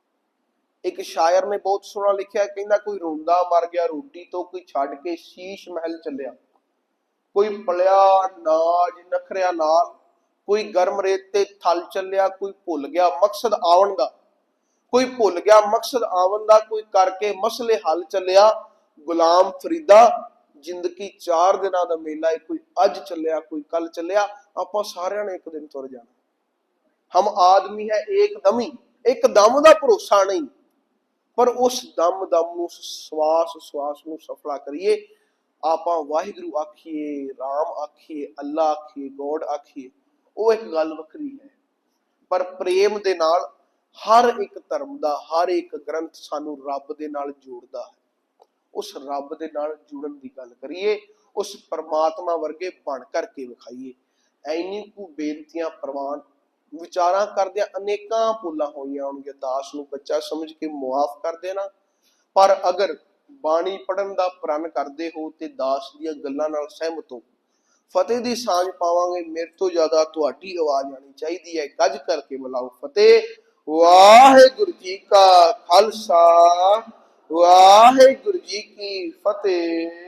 ਇੱਕ ਸ਼ਾਇਰ ਨੇ ਬਹੁਤ ਸੋਹਣਾ ਲਿਖਿਆ, ਕਹਿੰਦਾ ਕੋਈ ਰੋਂਦਾ ਮਰ ਗਿਆ, ਰੋਟੀ ਤੋਂ ਕੋਈ ਛੱਡ ਕੇ ਸ਼ੀਸ਼ ਮਹਿਲ ਚੱਲਿਆ। ਕੋਈ ਪਲਿਆ ਨਾਜ ਨਖਰਿਆ ਨਾਲ, ਕੋਈ ਗਰਮ ਰੇਤ ਤੇ ਥਲ ਚੱਲਿਆ, ਕੋਈ ਭੁੱਲ ਗਿਆ ਮਕਸਦ ਆਉਣ ਦਾ। ਕੋਈ ਭੁੱਲ ਗਿਆ ਮਕਸਦ ਆਉਣ ਦਾ, ਕੋਈ ਕਰਕੇ ਮਸਲੇ ਹੱਲ ਚੱਲਿਆ, ਗੁਲਾਮ ਫਰੀਦਾ ਜ਼ਿੰਦਗੀ 4 ਦਿਨਾਂ ਦਾ ਮੇਲਾ ਹੈ, ਕੋਈ ਅੱਜ ਚੱਲਿਆ, ਕੋਈ ਕੱਲ ਚੱਲਿਆ, ਆਪਾਂ ਸਾਰਿਆਂ ਨੇ ਇੱਕ ਦਿਨ ਤੁਰ ਜਾਣਾ। ਹਮ ਆਦਮੀ ਹੈ ਏਕ ਇੱਕ ਦਮ ਦਾ ਭਰੋਸਾ ਨਹੀਂ, ਪਰ ਉਸ ਦਮ ਦਮ ਨੂੰ ਸਵਾਸ ਸਵਾਸ ਨੂੰ ਸਫਲਾ ਕਰੀਏ। ਆਪਾਂ ਵਾਹਿਗੁਰੂ ਆਖੀਏ, ਰਾਮ ਆਖੀਏ ਅੱਲਾ ਆਖੀਏ, ਗੋਡ ਆਖੀਏ, ਉਹ ਇੱਕ ਗੱਲ ਵੱਖਰੀ ਹੈ। ਪਰ ਪ੍ਰੇਮ ਦੇ ਨਾਲ ਹਰ ਇੱਕ ਧਰਮ ਦਾ, ਹਰ ਇੱਕ ਗ੍ਰੰਥ ਸਾਨੂੰ ਰੱਬ ਦੇ ਨਾਲ ਜੋੜਦਾ ਹੈ। ਉਸ ਰੱਬ ਦੇ ਨਾਲ ਜੁੜਨ ਦੀ ਗੱਲ ਕਰੀਏ, ਉਸ ਪਰਮਾਤਮਾ ਵਰਗੇ ਬਣ ਕਰਕੇ ਵਿਖਾਈਏ। ਐਨੀ ਕੁ ਬੇਨਤੀਆਂ ਪ੍ਰਵਾਨ ਵਿਚਾਰਾਂ ਕਰਦਿਆਂ ਅਨੇਕਾਂ ਭੁੱਲਾਂ ਹੋਈਆਂ ਹੋਣਗੀਆਂ। ਦਾਸ ਨੂੰ ਬੱਚਾ ਸਮਝ ਕੇ ਮੁਆਫ ਕਰ ਦੇਣਾ। ਪਰ ਅਗਰ ਬਾਣੀ ਪੜਨ ਦਾ ਪ੍ਰਣ ਕਰਦੇ ਹੋ ਤੇ ਦਾਸ ਦੀਆਂ ਗੱਲਾਂ ਨਾਲ ਸਹਿਮਤ ਹੋ, ਫਤਿਹ ਦੀ ਸਾਂਝ ਪਾਵਾਂਗੇ। ਮੇਰੇ ਤੋਂ ਜ਼ਿਆਦਾ ਤੁਹਾਡੀ ਆਵਾਜ਼ ਆਣੀ ਚਾਹੀਦੀ ਹੈ। ਗੱਜ ਕਰਕੇ ਬੁਲਾਓ। ਫਤਿਹ। ਵਾਹਿਗੁਰੂ ਜੀ ਕਾ ਖਾਲਸਾ। ਵਾਹਿਗੁਰੂ ਜੀ ਕੀ ਫਤਿਹ।